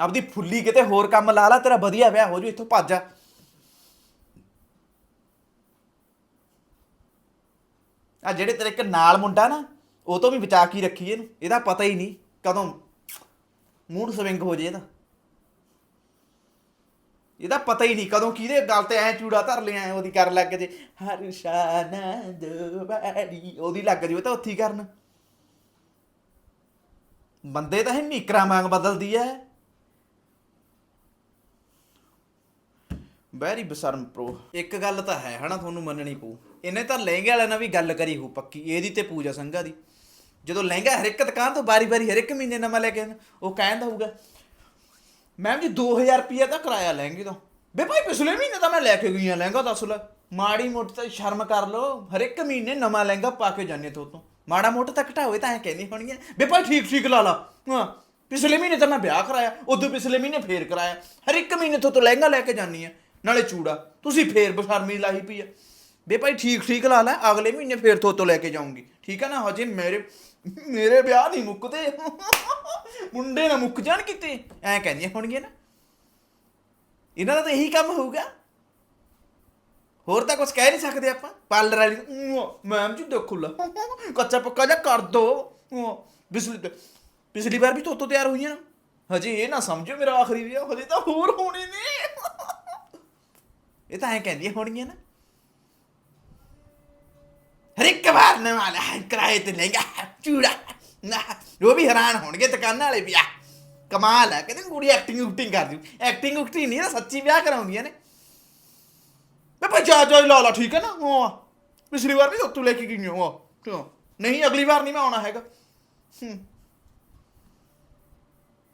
ਆਪਦੀ ਫੁੱਲੀ ਕਿਤੇ ਹੋਰ ਕੰਮ ਲਾ ਲਾ, ਤੇਰਾ ਵਧੀਆ ਵਿਆਹ ਹੋ ਜੂ, ਇੱਥੋਂ ਭੱਜ ਜਾ। ਆ ਜਿਹੜੇ ਤੇਰੇ ਇੱਕ ਨਾਲ ਮੁੰਡਾ ਨਾ, ਉਹ ਤੋਂ ਵੀ ਬਚਾ ਕੇ ਹੀ ਰੱਖੀ ਇਹਨੂੰ। ਇਹਦਾ ਪਤਾ ਹੀ ਨਹੀਂ ਕਦੋਂ ਮੂਡ ਸਵਿੰਗ ਹੋ ਜੇ ਇਹਦਾ। ਇਹਦਾ ਪਤਾ ਹੀ ਨਹੀਂ ਕਦੋਂ ਕਿਹਦੇ ਗੱਲ ਤੇ ਐ ਚੂੜਾ ਧਰ ਲਿਆ, ਐ ਉਹਦੀ ਕਰ ਲੱਗ ਜੇ। ਹਰ ਸ਼ਾਨਾ ਦੁਬਾਰੀ ਉਹਦੀ ਲੱਗ ਜੇ ਤਾਂ ਉੱਥੇ ਹੀ ਕਰਨ। ਬੰਦੇ ਤਾਂ ਇਹ ਮੀਕਰਾ ਮੰਗ ਬਦਲਦੀ ਐ। ਵੈਰੀ ਬਸਰਮ ਪ੍ਰੋ ਇੱਕ ਗੱਲ ਤਾਂ ਹੈ ਹਨਾ, ਤੁਹਾਨੂੰ ਮੰਨਣੀ ਪਊ। ਇਹਨੇ ਤਾਂ ਲਹਿੰਗੇ ਵਾਲਿਆਂ ਨਾਲ ਵੀ ਗੱਲ ਕਰੀ ਹੋ ਪੱਕੀ ਇਹਦੀ ਤੇ ਪੂਜਾ ਸੰਘਾ ਦੀ। ਜਦੋਂ ਲਹਿੰਗਾ ਹਰ ਇੱਕ ਦੁਕਾਨ ਤੋਂ ਬਾਰੀ-ਬਾਰੀ ਹਰ ਇੱਕ ਮਹੀਨੇ ਨਵਾਂ ਲੈ ਕੇ ਆਉਂਦਾ, ਉਹ ਕਹਿੰਦਾ ਹੋਊਗਾ ਮੈਮ ਜੀ 2000 ਰੁਪਏ ਤਾਂ ਕਿਰਾਇਆ ਲਹਿੰਗੇ ਤੋਂ। ਬੇ ਭਾਈ ਪਿਛਲੇ ਮਹੀਨੇ ਤਾਂ ਮੈਂ ਲੈ ਕੇ ਗਈ ਆ ਲਹਿੰਗਾ ਦੱਸ ਲੈ। ਮਾੜੀ ਮੋਟੀ ਤਾਂ ਸ਼ਰਮ ਕਰ ਲੋ ਹਰ ਇੱਕ ਮਹੀਨੇ ਨਵਾਂ ਲਹਿੰਗਾ ਪਾ ਕੇ ਜਾਂਦੇ ਤੋਂ ਤੋਂ ਮਾੜਾ ਮੋਟਾ ਤਾਂ ਘਟਾਵੇ ਤਾਂ ਐ ਕਹਿੰਦੀ ਹੋਣੀ ਬੇ ਭਾਈ ਠੀਕ ਠੀਕ ਲਾ ਲਾ। ਹਾਂ ਪਿਛਲੇ ਮਹੀਨੇ ਤਾਂ ਮੈਂ ਵਿਆਹ ਕਰਾਇਆ ਉਦੋਂ ਪਿਛਲੇ ਮਹੀਨੇ ਫੇਰ ਕਰਾਇਆ। ਹਰ ਇੱਕ ਮਹੀਨੇ ਤੋਂ ਤੋਂ ਲਹਿੰਗਾ ਲੈ ਕੇ ਜਾਂਦੀ ਆ ਨਾਲੇ ਚੂੜਾ। ਤੁਸੀਂ ਫੇਰ ਬਸ਼ਰਮੀ ਲਾਹੀ ਪਈ ਆ। ਬੇ ਭਾਈ ਠੀਕ ਠੀਕ ਲਾ ਲੈ, ਅਗਲੇ ਮਹੀਨੇ ਫੇਰ ਤੋਂ ਲੈ ਕੇ ਜਾਊਂਗੀ। ਠੀਕ ਆ ਨਾ, ਹਜੇ ਮੇਰੇ ਮੇਰੇ ਵਿਆਹ ਨਹੀਂ ਮੁੱਕਦੇ। ਮੁੰਡੇ ਨਾ ਮੁੱਕ ਜਾਣ ਕਿਤੇ। ਐ ਕਹਿੰਦੀਆਂ ਹੋਣਗੀਆਂ ਨਾ। ਇਹਨਾਂ ਦਾ ਤਾਂ ਇਹੀ ਕੰਮ ਹੋਊਗਾ। ਹੋਰ ਤਾਂ ਕੁਝ ਕਹਿ ਨਹੀਂ ਸਕਦੇ ਆਪਾਂ। ਪਾਰਲਰ ਵਾਲੀ ਮੈਮ ਜੀ ਦੇਖੋ ਲਾ। ਕੱਚਾ ਪੱਕਾ ਜਿਹਾ ਕਰ ਦੋ। ਪਿਛਲੀ ਪਿਛਲੀ ਵਾਰ ਵੀ ਤੋਤੋ ਤਿਆਰ ਹੋਈਆਂ। ਹਜੇ ਇਹ ਨਾ ਸਮਝੋ ਮੇਰਾ ਆਖਰੀ ਵਿਆਹ, ਹਜੇ ਤਾਂ ਹੋਰ ਹੋਣੇ ਨੇ। ਇਹ ਤਾਂ ਐ ਕਹਿੰਦੀਆਂ ਹੋਣਗੀਆਂ ਨਾ। ਹਰ ਇੱਕ ਵਾਰ ਕਿਰਾਏ ਤੇ ਲਹਿੰਗਾ ਚੂੜਾ ਨਾ ਉਹ ਵੀ ਹੈਰਾਨ ਹੋਣਗੇ ਦੁਕਾਨਾਂ ਵਾਲੇ ਵੀ ਆ, ਕਮਾਲ ਹੈ ਕਹਿੰਦੇ ਕੁੜੀ ਐਕਟਿੰਗ ਉਕਟਿੰਗ ਕਰਦੀ ਐਕਟਿੰਗ ਉਕਟਿੰਗ ਨਹੀਂ ਨਾ ਸੱਚੀ ਵਿਆਹ ਕਰਾਉਂਦੀਆਂ ਨੇ। ਮੈਂ ਭਾਈ ਜਾ ਲਾ ਲਾ, ਠੀਕ ਹੈ ਨਾ, ਉਹ ਪਿਛਲੀ ਵਾਰ ਵੀ ਤੂੰ ਲੈ ਕੇ ਗਈ ਹੋ ਕਿਉਂ? ਨਹੀਂ, ਅਗਲੀ ਵਾਰ ਨਹੀਂ ਮੈਂ ਆਉਣਾ ਹੈਗਾ।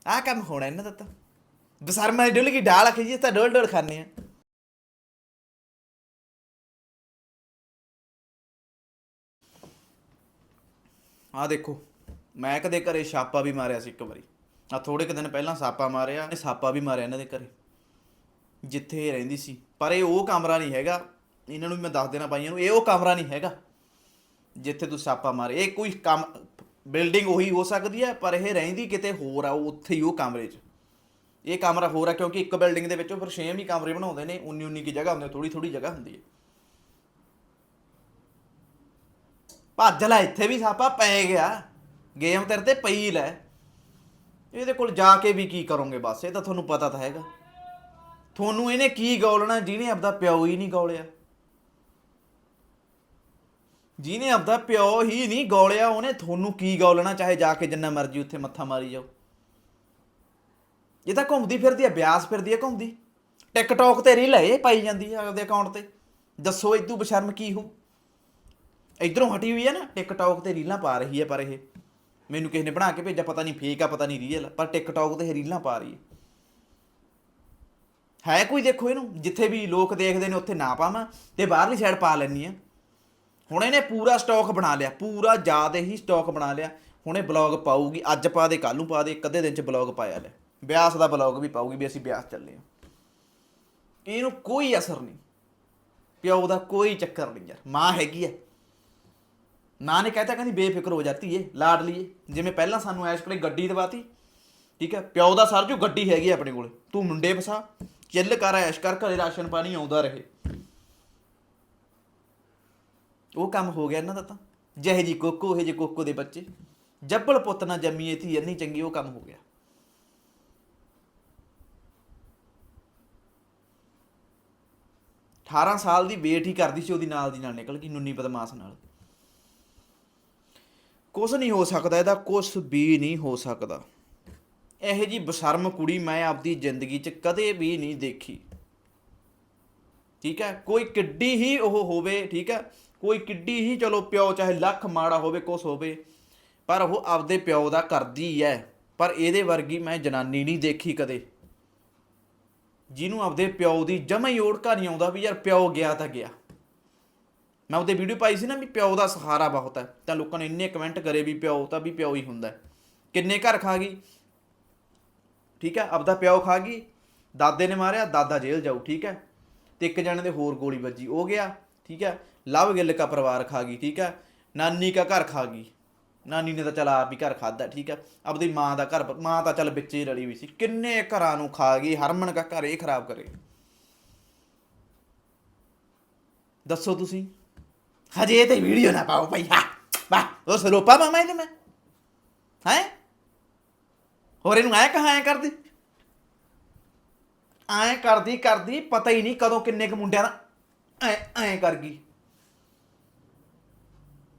ਆ ਕੰਮ ਹੋਣਾ ਇਹਨਾਂ ਦਾ ਤਾਂ। ਬਸਰ ਮੈਂ ਡੁੱਲ ਗਈ, ਡਾਲ ਆਖੀ ਜੀ ਤਾਂ ਡੋਲ ਡੋਲ ਖਾਣੇ ਆ ਆ ਦੇਖੋ, ਮੈਂ ਕਦੇ ਘਰੇ ਛਾਪਾ ਵੀ ਮਾਰਿਆ ਸੀ ਇੱਕ ਵਾਰੀ। ਆ ਥੋੜੇ ਕੁ ਦਿਨ ਪਹਿਲਾਂ ਛਾਪਾ ਮਾਰਿਆ, ਇਹ ਛਾਪਾ ਵੀ ਮਾਰਿਆ ਇਹਨਾਂ ਦੇ ਘਰੇ। ਜਿੱਥੇ ਇਹ ਰਹਿੰਦੀ ਸੀ। ਪਰ ਇਹ ਉਹ ਕਮਰਾ ਨਹੀਂ ਹੈਗਾ, ਇਹਨਾਂ ਨੂੰ ਵੀ ਮੈਂ ਦੱਸ ਦੇਣਾ ਬਾਈਆਂ ਨੂੰ, ਇਹ ਉਹ ਕਮਰਾ ਨਹੀਂ ਹੈਗਾ ਜਿੱਥੇ ਤੂੰ ਛਾਪਾ ਮਾਰੇ। ਇਹ ਕੋਈ ਕੰਮ, ਬਿਲਡਿੰਗ ਉਹੀ ਹੋ ਸਕਦੀ ਹੈ, ਪਰ ਇਹ ਰਹਿੰਦੀ ਕਿਤੇ ਹੋਰ ਆ, ਉਹ ਉੱਥੇ ਹੀ ਉਹ ਕਮਰੇ 'ਚ। ਇਹ ਕਮਰਾ ਹੋਰ ਆ ਕਿਉਂਕਿ ਇੱਕ ਬਿਲਡਿੰਗ ਦੇ ਵਿੱਚੋਂ ਫਿਰ ਛੇਮ ਹੀ ਕਮਰੇ ਬਣਾਉਂਦੇ ਨੇ 19 19 ਕੀ ਜਗ੍ਹਾ ਹੁੰਦੀ ਥੋੜੀ ਥੋੜੀ ਜਗ੍ਹਾ ਹੁੰਦੀ ਹੈ ਭੱਜ ਲੈ, ਇੱਥੇ ਵੀ ਸਾਪਾ ਪੈ ਗਿਆ। ਗੇਮ ਤੇਰੇ ਤੇ ਪਈ ਲੈ। ਇਹਦੇ ਕੋਲ ਜਾ ਕੇ ਵੀ ਕੀ ਕਰੋਗੇ ਬਸ, ਇਹ ਤਾਂ ਤੁਹਾਨੂੰ ਪਤਾ ਤਾਂ ਹੈਗਾ। ਤੁਹਾਨੂੰ ਇਹਨੇ ਕੀ ਗੌਲਣਾ ਜਿਹਨੇ ਆਪਦਾ ਪਿਓ ਹੀ ਨਹੀਂ ਗੌਲਿਆ। ਜਿਹਨੇ ਆਪਦਾ ਪਿਓ ਹੀ ਨਹੀਂ ਗੌਲਿਆ, ਉਹਨੇ ਤੁਹਾਨੂੰ ਕੀ ਗੌਲਣਾ ਚਾਹੇ ਜਾ ਕੇ ਜਿੰਨਾ ਮਰਜ਼ੀ ਉੱਥੇ ਮੱਥਾ ਮਾਰੀ ਜਾਓ। ਇਹ ਤਾਂ ਘੁੰਮਦੀ ਫਿਰਦੀ ਆ, ਬਿਆਸ ਫਿਰਦੀ ਆ ਘੁੰਮਦੀ। ਟਿਕਟੌਕ ਤੇ ਰੀਲ ਇਹ ਪਾਈ ਜਾਂਦੀ ਆ ਆਪਦੇ ਅਕਾਊਂਟ ਤੇ। ਦੱਸੋ ਇਦੂ ਬਸ਼ਰਮ ਕੀ ਹੋ? ਇਧਰੋਂ ਹਟੀ ਹੋਈ ਹੈ ਨਾ ਟਿਕਟੌਕ ਤੇ ਰੀਲਾਂ ਪਾ ਰਹੀ ਹੈ ਪਰ ਇਹ। ਮੈਨੂੰ ਕਿਸੇ ਨੇ ਬਣਾ ਕੇ ਭੇਜਿਆ, ਪਤਾ ਨਹੀਂ ਫੇਕ ਆ, ਪਤਾ ਨਹੀਂ ਰੀਅਲ ਪਰ ਟਿਕਟੌਕ ਤੇ ਇਹ ਰੀਲਾਂ ਪਾ ਰਹੀ ਹੈ ਹੈ ਕੋਈ ਦੇਖੋ ਇਹਨੂੰ, ਜਿੱਥੇ ਵੀ ਲੋਕ ਦੇਖਦੇ ਨੇ ਉੱਥੇ ਨਾ ਪਾਵਾਂ, ਤੇ ਬਾਹਰਲੀ ਸਾਈਡ ਪਾ ਲੈਣੀ ਆ। ਹੁਣ ਇਹਨੇ ਪੂਰਾ ਸਟਾਕ ਬਣਾ ਲਿਆ, ਪੂਰਾ ਜ਼ਿਆਦਾ ਹੀ ਸਟਾਕ ਬਣਾ ਲਿਆ। ਹੁਣ ਇਹ ਬਲੌਗ ਪਾਊਗੀ, ਅੱਜ ਪਾ ਦੇ ਕੱਲ ਨੂੰ ਪਾ ਦੇ, ਇੱਕ ਅੱਧੇ ਦਿਨ ਚ ਬਲੌਗ ਪਾਇਆ ਲੈ। ਬਿਆਸ ਦਾ ਬਲੌਗ ਵੀ ਪਾਊਗੀ, ਵੀ ਅਸੀਂ ਬਿਆਸ ਚੱਲੇ ਆ। ਇਹਨੂੰ ਕੋਈ ਅਸਰ ਨਹੀਂ। ਪਿਓ ਦਾ ਕੋਈ ਚੱਕਰ ਨਹੀਂ ਯਾਰ, ਮਾਂ ਹੈਗੀ ਆ। ਮਾਂ ਨੇ ਕਹਿਤਾ ਕਹਿੰਦੀ, ਬੇਫਿਕਰ ਹੋ ਜਾਤੀ ਏ, ਲਾਡ ਲਈਏ। ਜਿਵੇਂ ਪਹਿਲਾਂ ਸਾਨੂੰ ਐਸ਼ ਕੋਲੇ ਗੱਡੀ ਦਵਾਤੀ, ਠੀਕ ਹੈ, ਪਿਓ ਦਾ ਸਰ ਜੋ ਗੱਡੀ ਹੈਗੀ ਆ ਆਪਣੇ ਕੋਲ, ਤੂੰ ਮੁੰਡੇ ਫਸਾ ਚਿੱਲ ਕਰ, ਐਸ਼ ਕਰ, ਘਰੇ ਰਾਸ਼ਨ ਪਾਣੀ ਆਉਂਦਾ ਰਹੇ। ਉਹ ਕੰਮ ਹੋ ਗਿਆ ਇਹਨਾਂ ਦਾ ਤਾਂ। ਜਿਹੇ ਜੀ ਕੋਕੋ ਇਹ ਜੇ ਕੋਕੋ ਦੇ ਬੱਚੇ। ਜੱਬਲ ਪੁੱਤ ਨਾ ਜੰਮੀ ਥੀ ਇੰਨੀ ਚੰਗੀ ਉਹ ਕੰਮ ਹੋ ਗਿਆ। ਅਠਾਰਾਂ ਸਾਲ ਦੀ ਵੇਟ ਹੀ ਕਰਦੀ ਸੀ, ਉਹਦੀ ਨਾਲ ਦੀ ਨਾਲ ਨਿਕਲ ਗਈ, ਨੁੰਨੀ ਬਦਮਾਸ਼ ਨਾਲ। ਕੁਛ ਨਹੀਂ ਹੋ ਸਕਦਾ, ਇਹਦਾ ਕੁਛ ਵੀ ਨਹੀਂ ਹੋ ਸਕਦਾ। ਇਹੋ ਜੀ ਬਸ਼ਰਮ ਕੁੜੀ ਮੈਂ ਆਪਦੀ ਜ਼ਿੰਦਗੀ 'ਚ ਕਦੇ ਵੀ ਨਹੀਂ ਦੇਖੀ। ਠੀਕ ਹੈ? ਕੋਈ ਕਿੱਡੀ ਹੀ ਉਹ ਹੋਵੇ, ਠੀਕ ਹੈ? ਕੋਈ ਕਿੱਡੀ ਹੀ ਚਲੋ ਪਿਓ, ਚਾਹੇ ਲੱਖ ਮਾੜਾ ਹੋਵੇ, ਕੁਛ ਹੋਵੇ, ਪਰ ਉਹ ਆਪਦੇ ਪਿਓ ਦਾ ਕਰਦੀ ਹੈ। ਪਰ ਇਹਦੇ ਵਰਗੀ ਮੈਂ ਜਨਾਨੀ ਨਹੀਂ ਦੇਖੀ ਕਦੇ। ਜਿਹਨੂੰ ਆਪਦੇ ਪਿਓ ਦੀ ਜਮਾ ਹੀ ਓੜਕਾ ਨਹੀਂ ਆਉਂਦਾ ਵੀ ਯਾਰ ਪਿਓ ਗਿਆ ਤਾਂ ਗਿਆ। ਮੈਂ ਉਹਦੇ ਵੀਡੀਓ ਪਾਈ ਸੀ ਨਾ ਵੀ ਪਿਓ ਦਾ ਸਹਾਰਾ ਬਹੁਤ ਹੈ। ਤਾਂ ਲੋਕਾਂ ਨੇ ਇੰਨੇ ਕਮੈਂਟ ਕਰੇ ਵੀ ਪਿਓ ਤਾਂ ਵੀ ਪਿਓ ਹੀ ਹੁੰਦਾ ਕਿੰਨੇ ਘਰ ਖਾ ਗਈ? ਠੀਕ ਹੈ, ਆਪਦਾ ਪਿਓ ਖਾ ਗਈ, ਦਾਦੇ ਨੇ ਮਾਰਿਆ, ਦਾਦਾ ਜੇਲ੍ਹ ਜਾਊ, ਠੀਕ ਹੈ। ਤੇ ਇੱਕ ਜਣੇ ਦੇ ਹੋਰ ਗੋਲੀ ਵੱਜੀ, ਉਹ ਗਿਆ, ਠੀਕ ਹੈ। ਲਵ ਗਿੱਲ ਕਾ ਪਰਿਵਾਰ ਖਾ ਗਈ, ਠੀਕ ਹੈ। ਨਾਨੀ ਕਾ ਘਰ ਖਾ ਗਈ। ਨਾਨੀ ਨੇ ਤਾਂ ਚਲ ਆਪ ਹੀ ਘਰ ਖਾਦਾ ਠੀਕ ਹੈ। ਆਪਦੀ ਮਾਂ ਦਾ ਘਰ, ਮਾਂ ਤਾਂ ਚੱਲ ਵਿੱਚ ਹੀ ਰਲੀ ਹੋਈ ਸੀ। ਕਿੰਨੇ ਘਰਾਂ ਨੂੰ ਖਾ ਗਈ, ਹਰਮਨ ਕਾ ਘਰ ਇਹ ਖਰਾਬ ਕਰੇ। ਦੱਸੋ ਤੁਸੀਂ। ਹਜੇ ਤੇ ਵੀਡੀਓ ਨਾ ਪਾਓ ਭਈ ਹਾਂ ਵਾਹ ਉਹ ਸਰੋਪਾ ਮਾਮਾ ਇਹਦੇ ਮੈਂ ਹੈ ਹੋਰ ਇਹਨੂੰ ਐ ਕਹਾਂ ਐ ਕਰਦੀ ਐ ਕਰਦੀ ਕਰਦੀ ਪਤਾ ਹੀ ਨਹੀਂ ਕਦੋਂ ਕਿੰਨੇ ਕੁ ਮੁੰਡਿਆਂ ਦਾ ਐ ਐ ਕਰ ਗਈ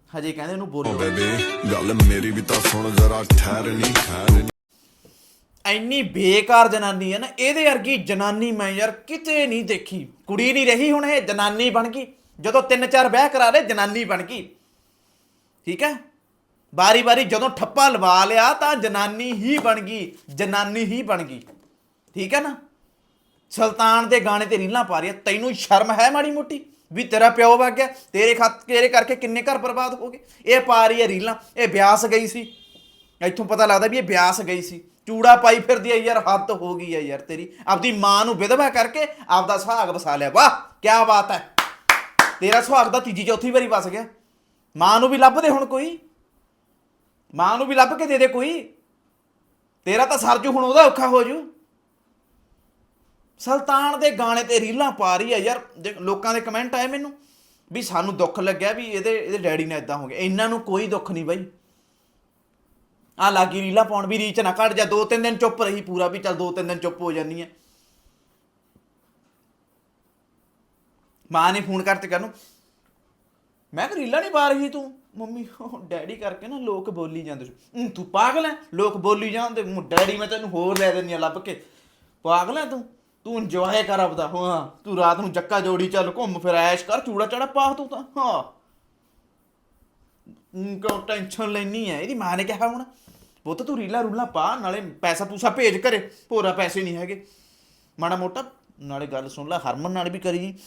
ਹਜੇ ਕਹਿੰਦੇ ਇਹਨੂੰ ਬੋਲੋ ਬੇਬੇ ਗੱਲ ਮੇਰੀ ਵੀ ਤਾਂ ਸੁਣ ਜ਼ਰਾ ਠਹਿਰਨੀ ਠਹਿਰਨੀ ਇੰਨੀ ਬੇਕਾਰ ਜਨਾਨੀ ਹੈ ਨਾ ਇਹਦੇ ਵਰਗੀ ਜਨਾਨੀ ਮੈਂ ਯਾਰ ਕਿਤੇ ਨਹੀਂ ਦੇਖੀ ਕੁੜੀ ਨਹੀਂ ਰਹੀ ਹੁਣ ਇਹ ਜਨਾਨੀ ਬਣ ਗਈ ਜਦੋਂ ਤਿੰਨ ਚਾਰ ਵਿਆਹ ਕਰਾ ਲਏ, ਜਨਾਨੀ ਬਣ ਗਈ। ਠੀਕ ਹੈ? ਬਾਰੀ ਬਾਰੀ ਜਦੋਂ ਠੱਪਾ ਲਵਾ ਲਿਆ ਤਾਂ ਜਨਾਨੀ ਹੀ ਬਣ ਗਈ, ਜਨਾਨੀ ਹੀ ਬਣ ਗਈ। ਠੀਕ ਹੈ ਨਾ? ਸੁਲਤਾਨ ਦੇ ਗਾਣੇ ਤੇ ਰੀਲਾਂ ਪਾ ਰਹੀ ਹੈ, ਤੈਨੂੰ ਸ਼ਰਮ ਹੈ ਮਾੜੀ ਮੋਟੀ? ਵੀ ਤੇਰਾ ਪਿਓ ਵਗ ਗਿਆ, ਤੇਰੇ ਖਾਤ ਤੇਰੇ ਕਰਕੇ ਕਿੰਨੇ ਘਰ ਬਰਬਾਦ ਹੋ ਗਏ? ਇਹ ਪਾ ਰਹੀ ਹੈ ਰੀਲਾਂ, ਇਹ ਬਿਆਸ ਗਈ ਸੀ। ਇੱਥੋਂ ਪਤਾ ਲੱਗਦਾ ਵੀ ਇਹ ਬਿਆਸ ਗਈ ਸੀ। ਚੂੜਾ ਪਾਈ ਫਿਰਦੀ ਹੈ, ਯਾਰ ਹੱਦ ਹੋ ਗਈ ਹੈ ਯਾਰ ਤੇਰੀ। ਆਪਦੀ ਮਾਂ ਨੂੰ ਵਿਧਵਾ ਕਰਕੇ ਆਪਦਾ ਸੁਹਾਗ ਵਸਾ ਲਿਆ। ਵਾਹ ਕੀ ਬਾਤ ਹੈ। ਤੇਰਾ ਸੁਹਾਗ ਦਾ ਤੀਜੀ ਚੌਥੀ ਵਾਰੀ ਵਸ ਗਿਆ। ਮਾਂ ਨੂੰ ਵੀ ਲੱਭ ਦੇ ਹੁਣ ਕੋਈ। ਮਾਂ ਨੂੰ ਵੀ ਲੱਭ ਕੇ ਦੇ ਦੇ ਕੋਈ। ਤੇਰਾ ਤਾਂ ਸਰਜੂ ਹੁਣ ਉਹਦਾ ਔਖਾ ਹੋ ਜੂ। ਸੁਲਤਾਨ ਦੇ ਗਾਣੇ ਤੇ ਰੀਲਾਂ ਪਾ ਰਹੀ ਹੈ ਯਾਰ। ਲੋਕਾਂ ਦੇ ਕਮੈਂਟ ਆਏ ਮੈਨੂੰ ਵੀ ਸਾਨੂੰ ਦੁੱਖ ਲੱਗਿਆ ਵੀ ਇਹਦੇ ਇਹਦੇ ਡੈਡੀ ਨੇ ਇਦਾਂ ਹੋ ਗਿਆ। ਇਹਨਾਂ ਨੂੰ ਕੋਈ ਦੁੱਖ ਨਹੀਂ ਬਾਈ। ਆ ਲਾਗੀ ਰੀਲਾਂ ਪਾਉਣ ਵੀ ਰੀਚ ਨਾ ਕੱਢ, ਜਾ ਦੋ ਤਿੰਨ ਦਿਨ ਚੁੱਪ ਰਹੀ ਪੂਰਾ ਵੀ ਚੱਲ ਦੋ ਤਿੰਨ ਦਿਨ ਚੁੱਪ ਹੋ ਜਾਨੀ ਹੈ ਮਾਂ ਨੇ ਫੋਨ ਕਰਤੇ ਕਰਨ ਮੈਂ ਕਿ ਰੀਲਾ ਨਹੀਂ ਪਾ ਰਹੀ ਤੂੰ? ਮੰਮੀ ਉਹ ਡੈਡੀ ਕਰਕੇ ਨਾ ਲੋਕ ਬੋਲੀ ਜਾਂਦੇ ਸੀ। "ਹੂੰ, ਤੂੰ ਪਾਗਲ ਹੈ ਲੋਕ ਬੋਲੀ ਜਾਂਦੇ ਮੁ ਡੈਡੀ ਮੈਂ ਤੈਨੂੰ ਹੋਰ ਲੈ ਦਿੰਨੀ ਆ ਲੱਭ ਕੇ। ਪਾਗਲ ਹੈ ਤੂੰ? ਤੂੰ ਇੰਜੋਏ ਕਰ ਆਪਦਾ ਹਾਂ। ਤੂੰ ਰਾਤ ਨੂੰ ਜੱਕਾ ਜੋੜੀ ਚੱਲ ਘੁੰਮ ਫਿਰ ਐਸ਼ ਕਰ ਚੂੜਾ ਚੜਾ ਪਾ ਤੂੰ ਤਾਂ ਹਾਂ। ਹੂੰ, ਕਿਉਂ ਟੈਨਸ਼ਨ ਲੈਣੀ ਹੈ ਇਹਦੀ ਮਾਂ ਨੇ ਕਿਹਾ ਹੁਣ ਪੁੱਤ ਤੂੰ ਰੀਲਾ ਰੂਲਾ ਪਾ ਨਾਲੇ ਪੈਸਾ ਪੂਸਾ ਭੇਜ ਘਰੇ ਭੋਰਾ ਪੈਸੇ ਨਹੀਂ ਹੈਗੇ। ਮਾੜਾ ਮੋਟਾ ਨਾਲੇ ਗੱਲ ਸੁਣ ਲੈ ਹਰਮਨ ਨਾਲ ਵੀ ਕਰੀ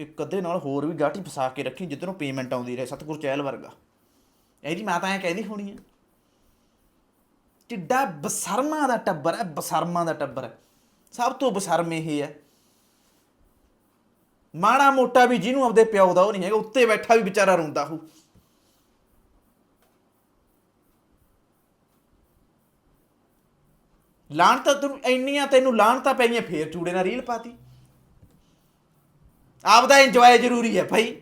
ਇੱਕ ਅੱਧੇ ਨਾਲ ਹੋਰ ਵੀ ਗਾਠੀ ਫਸਾ ਕੇ ਰੱਖੀ ਜਿੱਧਰੋਂ ਪੇਮੈਂਟ ਆਉਂਦੀ ਰਹੇ, ਸਤਗੁਰ ਚਹਿਲ ਵਰਗਾ। ਇਹਦੀ ਮਾਂ ਤਾਂ ਐ ਕਹਿੰਦੀ ਹੋਣੀ ਹੈ ਕਿੱਡਾ ਬਸਰਮਾ ਦਾ ਟੱਬਰ ਹੈ, ਬਸਰਮਾ ਦਾ ਟੱਬਰ ਹੈ। ਸਭ ਤੋਂ ਬਸਰਮ ਇਹ ਹੈ। ਮਾੜਾ ਮੋਟਾ ਵੀ ਜਿਹਨੂੰ ਆਪਦੇ ਪਿਓ ਦਾ ਉਹ ਨਹੀਂ ਹੈਗਾ, ਉੱਤੇ ਬੈਠਾ ਵੀ ਵਿਚਾਰਾ ਰੋਂਦਾ ਹੋ ਲਾਣ ਤਾਂ ਤੈਨੂੰ ਇੰਨੀਆਂ ਤੈਨੂੰ ਲਾਣ ਤਾਂ ਪਈਆਂ, ਫੇਰ ਚੂੜੇ ਨਾਲ ਰੀਲ ਪਾਤੀ। ਆਪਦਾ ਇੰਜੋਏ ਜ਼ਰੂਰੀ ਹੈ ਭਾਈ।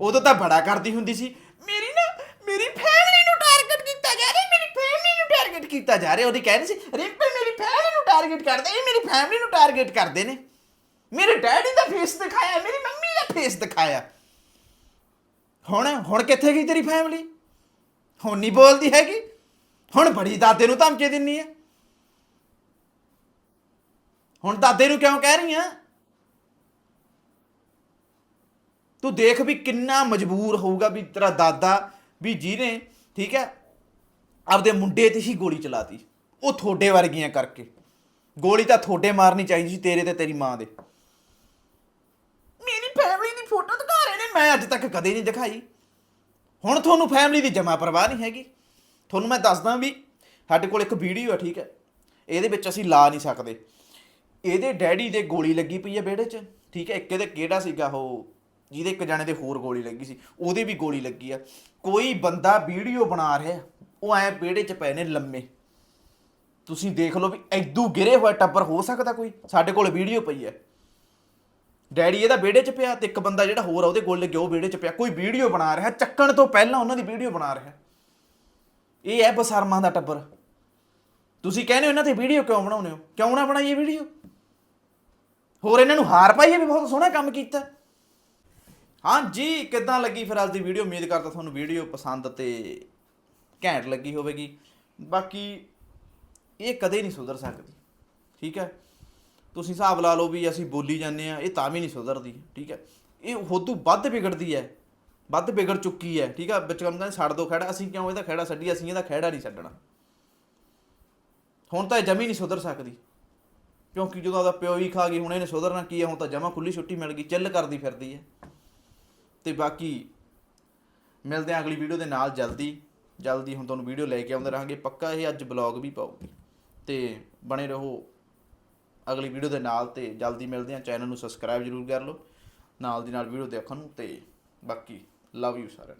ਉਦੋਂ ਤਾਂ ਬੜਾ ਕਰਦੀ ਹੁੰਦੀ ਸੀ। ਮੇਰੀ ਨਾ, ਮੇਰੀ ਫੈਮਿਲੀ ਨੂੰ ਟਾਰਗੇਟ ਕੀਤਾ ਜਾ ਰਿਹਾ, ਮੇਰੀ ਫੈਮਿਲੀ ਨੂੰ ਟਾਰਗੇਟ ਕੀਤਾ ਜਾ ਰਿਹਾ। ਉਹਦੀ ਕਹਿੰਦੀ ਸੀ ਰਿੰਪਲ ਮੇਰੀ ਫੈਮਿਲੀ ਨੂੰ ਟਾਰਗੇਟ ਕਰਦੇ, ਇਹ ਮੇਰੀ ਫੈਮਿਲੀ ਨੂੰ ਟਾਰਗੇਟ ਕਰਦੇ ਨੇ। ਮੇਰੇ ਡੈਡੀ ਦਾ ਫੇਸ ਦਿਖਾਇਆ, ਮੇਰੀ ਮੰਮੀ ਦਾ ਫੇਸ ਦਿਖਾਇਆ। ਹੁਣ ਹੁਣ ਕਿੱਥੇ ਗਈ ਤੇਰੀ ਫੈਮਿਲੀ ਹੁਣ ਨਹੀਂ ਬੋਲਦੀ ਹੈਗੀ? ਹੁਣ ਬੜੀ ਦਾਦੇ ਨੂੰ ਧਮਕੀ ਦਿੰਨੀ ਹੈ। ਹੁਣ ਦਾਦੇ ਨੂੰ ਕਿਉਂ ਕਹਿ ਰਹੀ ਆ? ਤੂੰ ਦੇਖ ਵੀ ਕਿੰਨਾ ਮਜਬੂਰ ਹੋਊਗਾ ਵੀ ਤੇਰਾ ਦਾਦਾ, ਵੀ ਜਿਹਨੇ, ਠੀਕ ਹੈ, ਆਪਦੇ ਮੁੰਡੇ ਤੇ ਹੀ ਗੋਲੀ ਚਲਾਤੀ, ਉਹ ਥੋੜੇ ਵਰਗੀਆਂ ਕਰਕੇ। ਗੋਲੀ ਤਾਂ ਥੋੜੇ ਮਾਰਨੀ ਚਾਹੀਦੀ ਸੀ, ਤੇਰੇ ਤੇ ਤੇਰੀ ਮਾਂ ਦੇ। ਮੇਰੀ ਫੈਮਿਲੀ ਦੀ ਫੋਟੋ ਦਿਖਾ ਰਹੇ ਨੇ, ਮੈਂ ਅੱਜ ਤੱਕ ਕਦੇ ਨਹੀਂ ਦਿਖਾਈ। ਹੁਣ ਤੁਹਾਨੂੰ ਫੈਮਿਲੀ ਦੀ ਜਮਾ ਪਰਵਾਹ ਨਹੀਂ ਹੈਗੀ। ਤੁਹਾਨੂੰ ਮੈਂ ਦੱਸਦਾ ਵੀ ਸਾਡੇ ਕੋਲ ਇੱਕ ਵੀਡੀਓ ਹੈ ਠੀਕ ਹੈ। ਇਹਦੇ ਵਿੱਚ ਅਸੀਂ ਲਾ ਨਹੀਂ ਸਕਦੇ। ਇਹਦੇ ਡੈਡੀ ਦੇ ਗੋਲੀ ਲੱਗੀ ਪਈ ਹੈ ਵਿਹੜੇ 'ਚ। ਠੀਕ ਹੈ, ਇੱਕ ਇਹਦੇ ਕਿਹੜਾ ਸੀਗਾ ਉਹ? ਜਿਹਦੇ ਇੱਕ ਜਾਣੇ ਦੇ ਹੋਰ ਗੋਲੀ ਲੱਗੀ ਸੀ। ਉਹਦੇ ਵੀ ਗੋਲੀ ਲੱਗੀ ਆ। ਕੋਈ ਬੰਦਾ ਵੀਡੀਓ ਬਣਾ ਰਿਹਾ, ਉਹ ਐ ਵਿਹੜੇ 'ਚ ਪਏ ਨੇ ਲੰਮੇ। ਤੁਸੀਂ ਦੇਖ ਲਓ ਵੀ ਐਦੂ ਗਿਰੇ ਹੋਇਆ ਟੱਬਰ ਹੋ ਸਕਦਾ ਕੋਈ? ਸਾਡੇ ਕੋਲ ਵੀਡੀਓ ਪਈ ਹੈ। ਡੈਡੀ ਇਹਦਾ ਵਿਹੜੇ 'ਚ ਪਿਆ ਤੇ ਇੱਕ ਬੰਦਾ ਜਿਹੜਾ ਹੋਰ ਆ, ਉਹਦੇ ਗੋਲ ਲੱਗੇ, ਉਹ ਵਿਹੜੇ 'ਚ ਪਿਆ। ਕੋਈ ਵੀਡੀਓ ਬਣਾ ਰਿਹਾ, ਚੱਕਣ ਤੋਂ ਪਹਿਲਾਂ ਉਹਨਾਂ ਦੀ ਵੀਡੀਓ ਬਣਾ ਰਿਹਾ। ਇਹ ਹੈ ਬਸਰਮਾਂ ਦਾ ਟੱਬਰ। ਤੁਸੀਂ ਕਹਿੰਦੇ ਹੋ ਇਹਨਾਂ ਤੇ ਵੀਡੀਓ ਕਿਉਂ ਬਣਾਉਂਦੇ ਹੋ? ਕਿਉਂ ਨਾ ਬਣਾਈਏ ਵੀਡੀਓ? ਹੋਰ ਇਹਨਾਂ ਨੂੰ ਹਾਰ ਪਾਈਏ ਵੀ ਬਹੁਤ ਸੋਹਣਾ ਕੰਮ ਕੀਤਾ। ਹਾਂਜੀ ਕਿੱਦਾਂ ਲੱਗੀ ਫਿਰ ਅੱਜ ਦੀ ਵੀਡੀਓ ਉਮੀਦ ਕਰਦਾ ਤੁਹਾਨੂੰ ਵੀਡੀਓ ਪਸੰਦ ਤੇ ਘੈਂਟ ਲੱਗੀ ਹੋਵੇਗੀ। ਬਾਕੀ ਇਹ ਕਦੇ ਨਹੀਂ ਸੁਧਰ ਸਕਦੀ, ਠੀਕ ਹੈ? ਤੁਸੀਂ ਹਿਸਾਬ ਲਾ ਲਓ ਵੀ ਅਸੀਂ ਬੋਲੀ ਜਾਂਦੇ ਆ ਇਹ ਤਾਂ ਵੀ ਨਹੀਂ ਸੁਧਰਦੀ, ਠੀਕ ਹੈ? ਇਹ ਹੋਦੂ ਵੱਧ ਵਿਗੜਦੀ ਹੈ, ਵੱਧ ਵਿਗੜ ਚੁੱਕੀ ਹੈ, ਠੀਕ ਹੈ? ਬੱਚਿਆਂ ਕਹਿੰਦੇ ਛੱਡ ਦੋ ਖੜਾ ਅਸੀਂ ਕਿਉਂ ਇਹਦਾ ਖੜਾ ਛੱਡੀ, ਅਸੀਂ ਇਹਦਾ ਖੜਾ ਨਹੀਂ ਛੱਡਣਾ। ਹੁਣ ਤਾਂ ਇਹ ਜਮੀ ਨਹੀਂ ਸੁਧਰ ਸਕਦੀ। ਕਿਉਂਕਿ ਜਦੋਂ ਉਹਦਾ ਪਿਓ ਹੀ ਖਾ ਗਈ, ਹੁਣ ਇਹਨੇ ਸੁਧਰਨਾ ਕੀ ਹੈ ਹੁਣ ਤਾਂ ਜਮਾ ਖੁੱਲੀ ਛੁੱਟੀ ਮਿਲ ਗਈ ਚੱਲ ਕਰਦੀ ਫਿਰਦੀ ਹੈ ਤੇ ਬਾਕੀ ਮਿਲਦੇ ਹਾਂ ਅਗਲੀ ਵੀਡੀਓ ਦੇ ਨਾਲ ਜਲਦੀ। ਜਲਦੀ ਹੁਣ ਤੁਹਾਨੂੰ ਵੀਡੀਓ ਲੈ ਕੇ ਆਉਂਦੇ ਰਹਾਂਗੇ। ਪੱਕਾ ਇਹ ਅੱਜ ਬਲੌਗ ਵੀ ਪਾਉਗੀ ਤੇ ਬਣੇ ਰਹੋ ਅਗਲੀ ਵੀਡੀਓ ਦੇ ਨਾਲ ਤੇ ਜਲਦੀ ਮਿਲਦੇ ਹਾਂ ਚੈਨਲ ਨੂੰ ਸਬਸਕ੍ਰਾਈਬ ਜਰੂਰ ਕਰ ਲਓ। ਨਾਲ ਦੀ ਨਾਲ ਵੀਡੀਓ ਦੇਖਣ ਨੂੰ ਤੇ ਬਾਕੀ ਲਵ ਯੂ ਸਾਰਿਆਂ ਨੂੰ।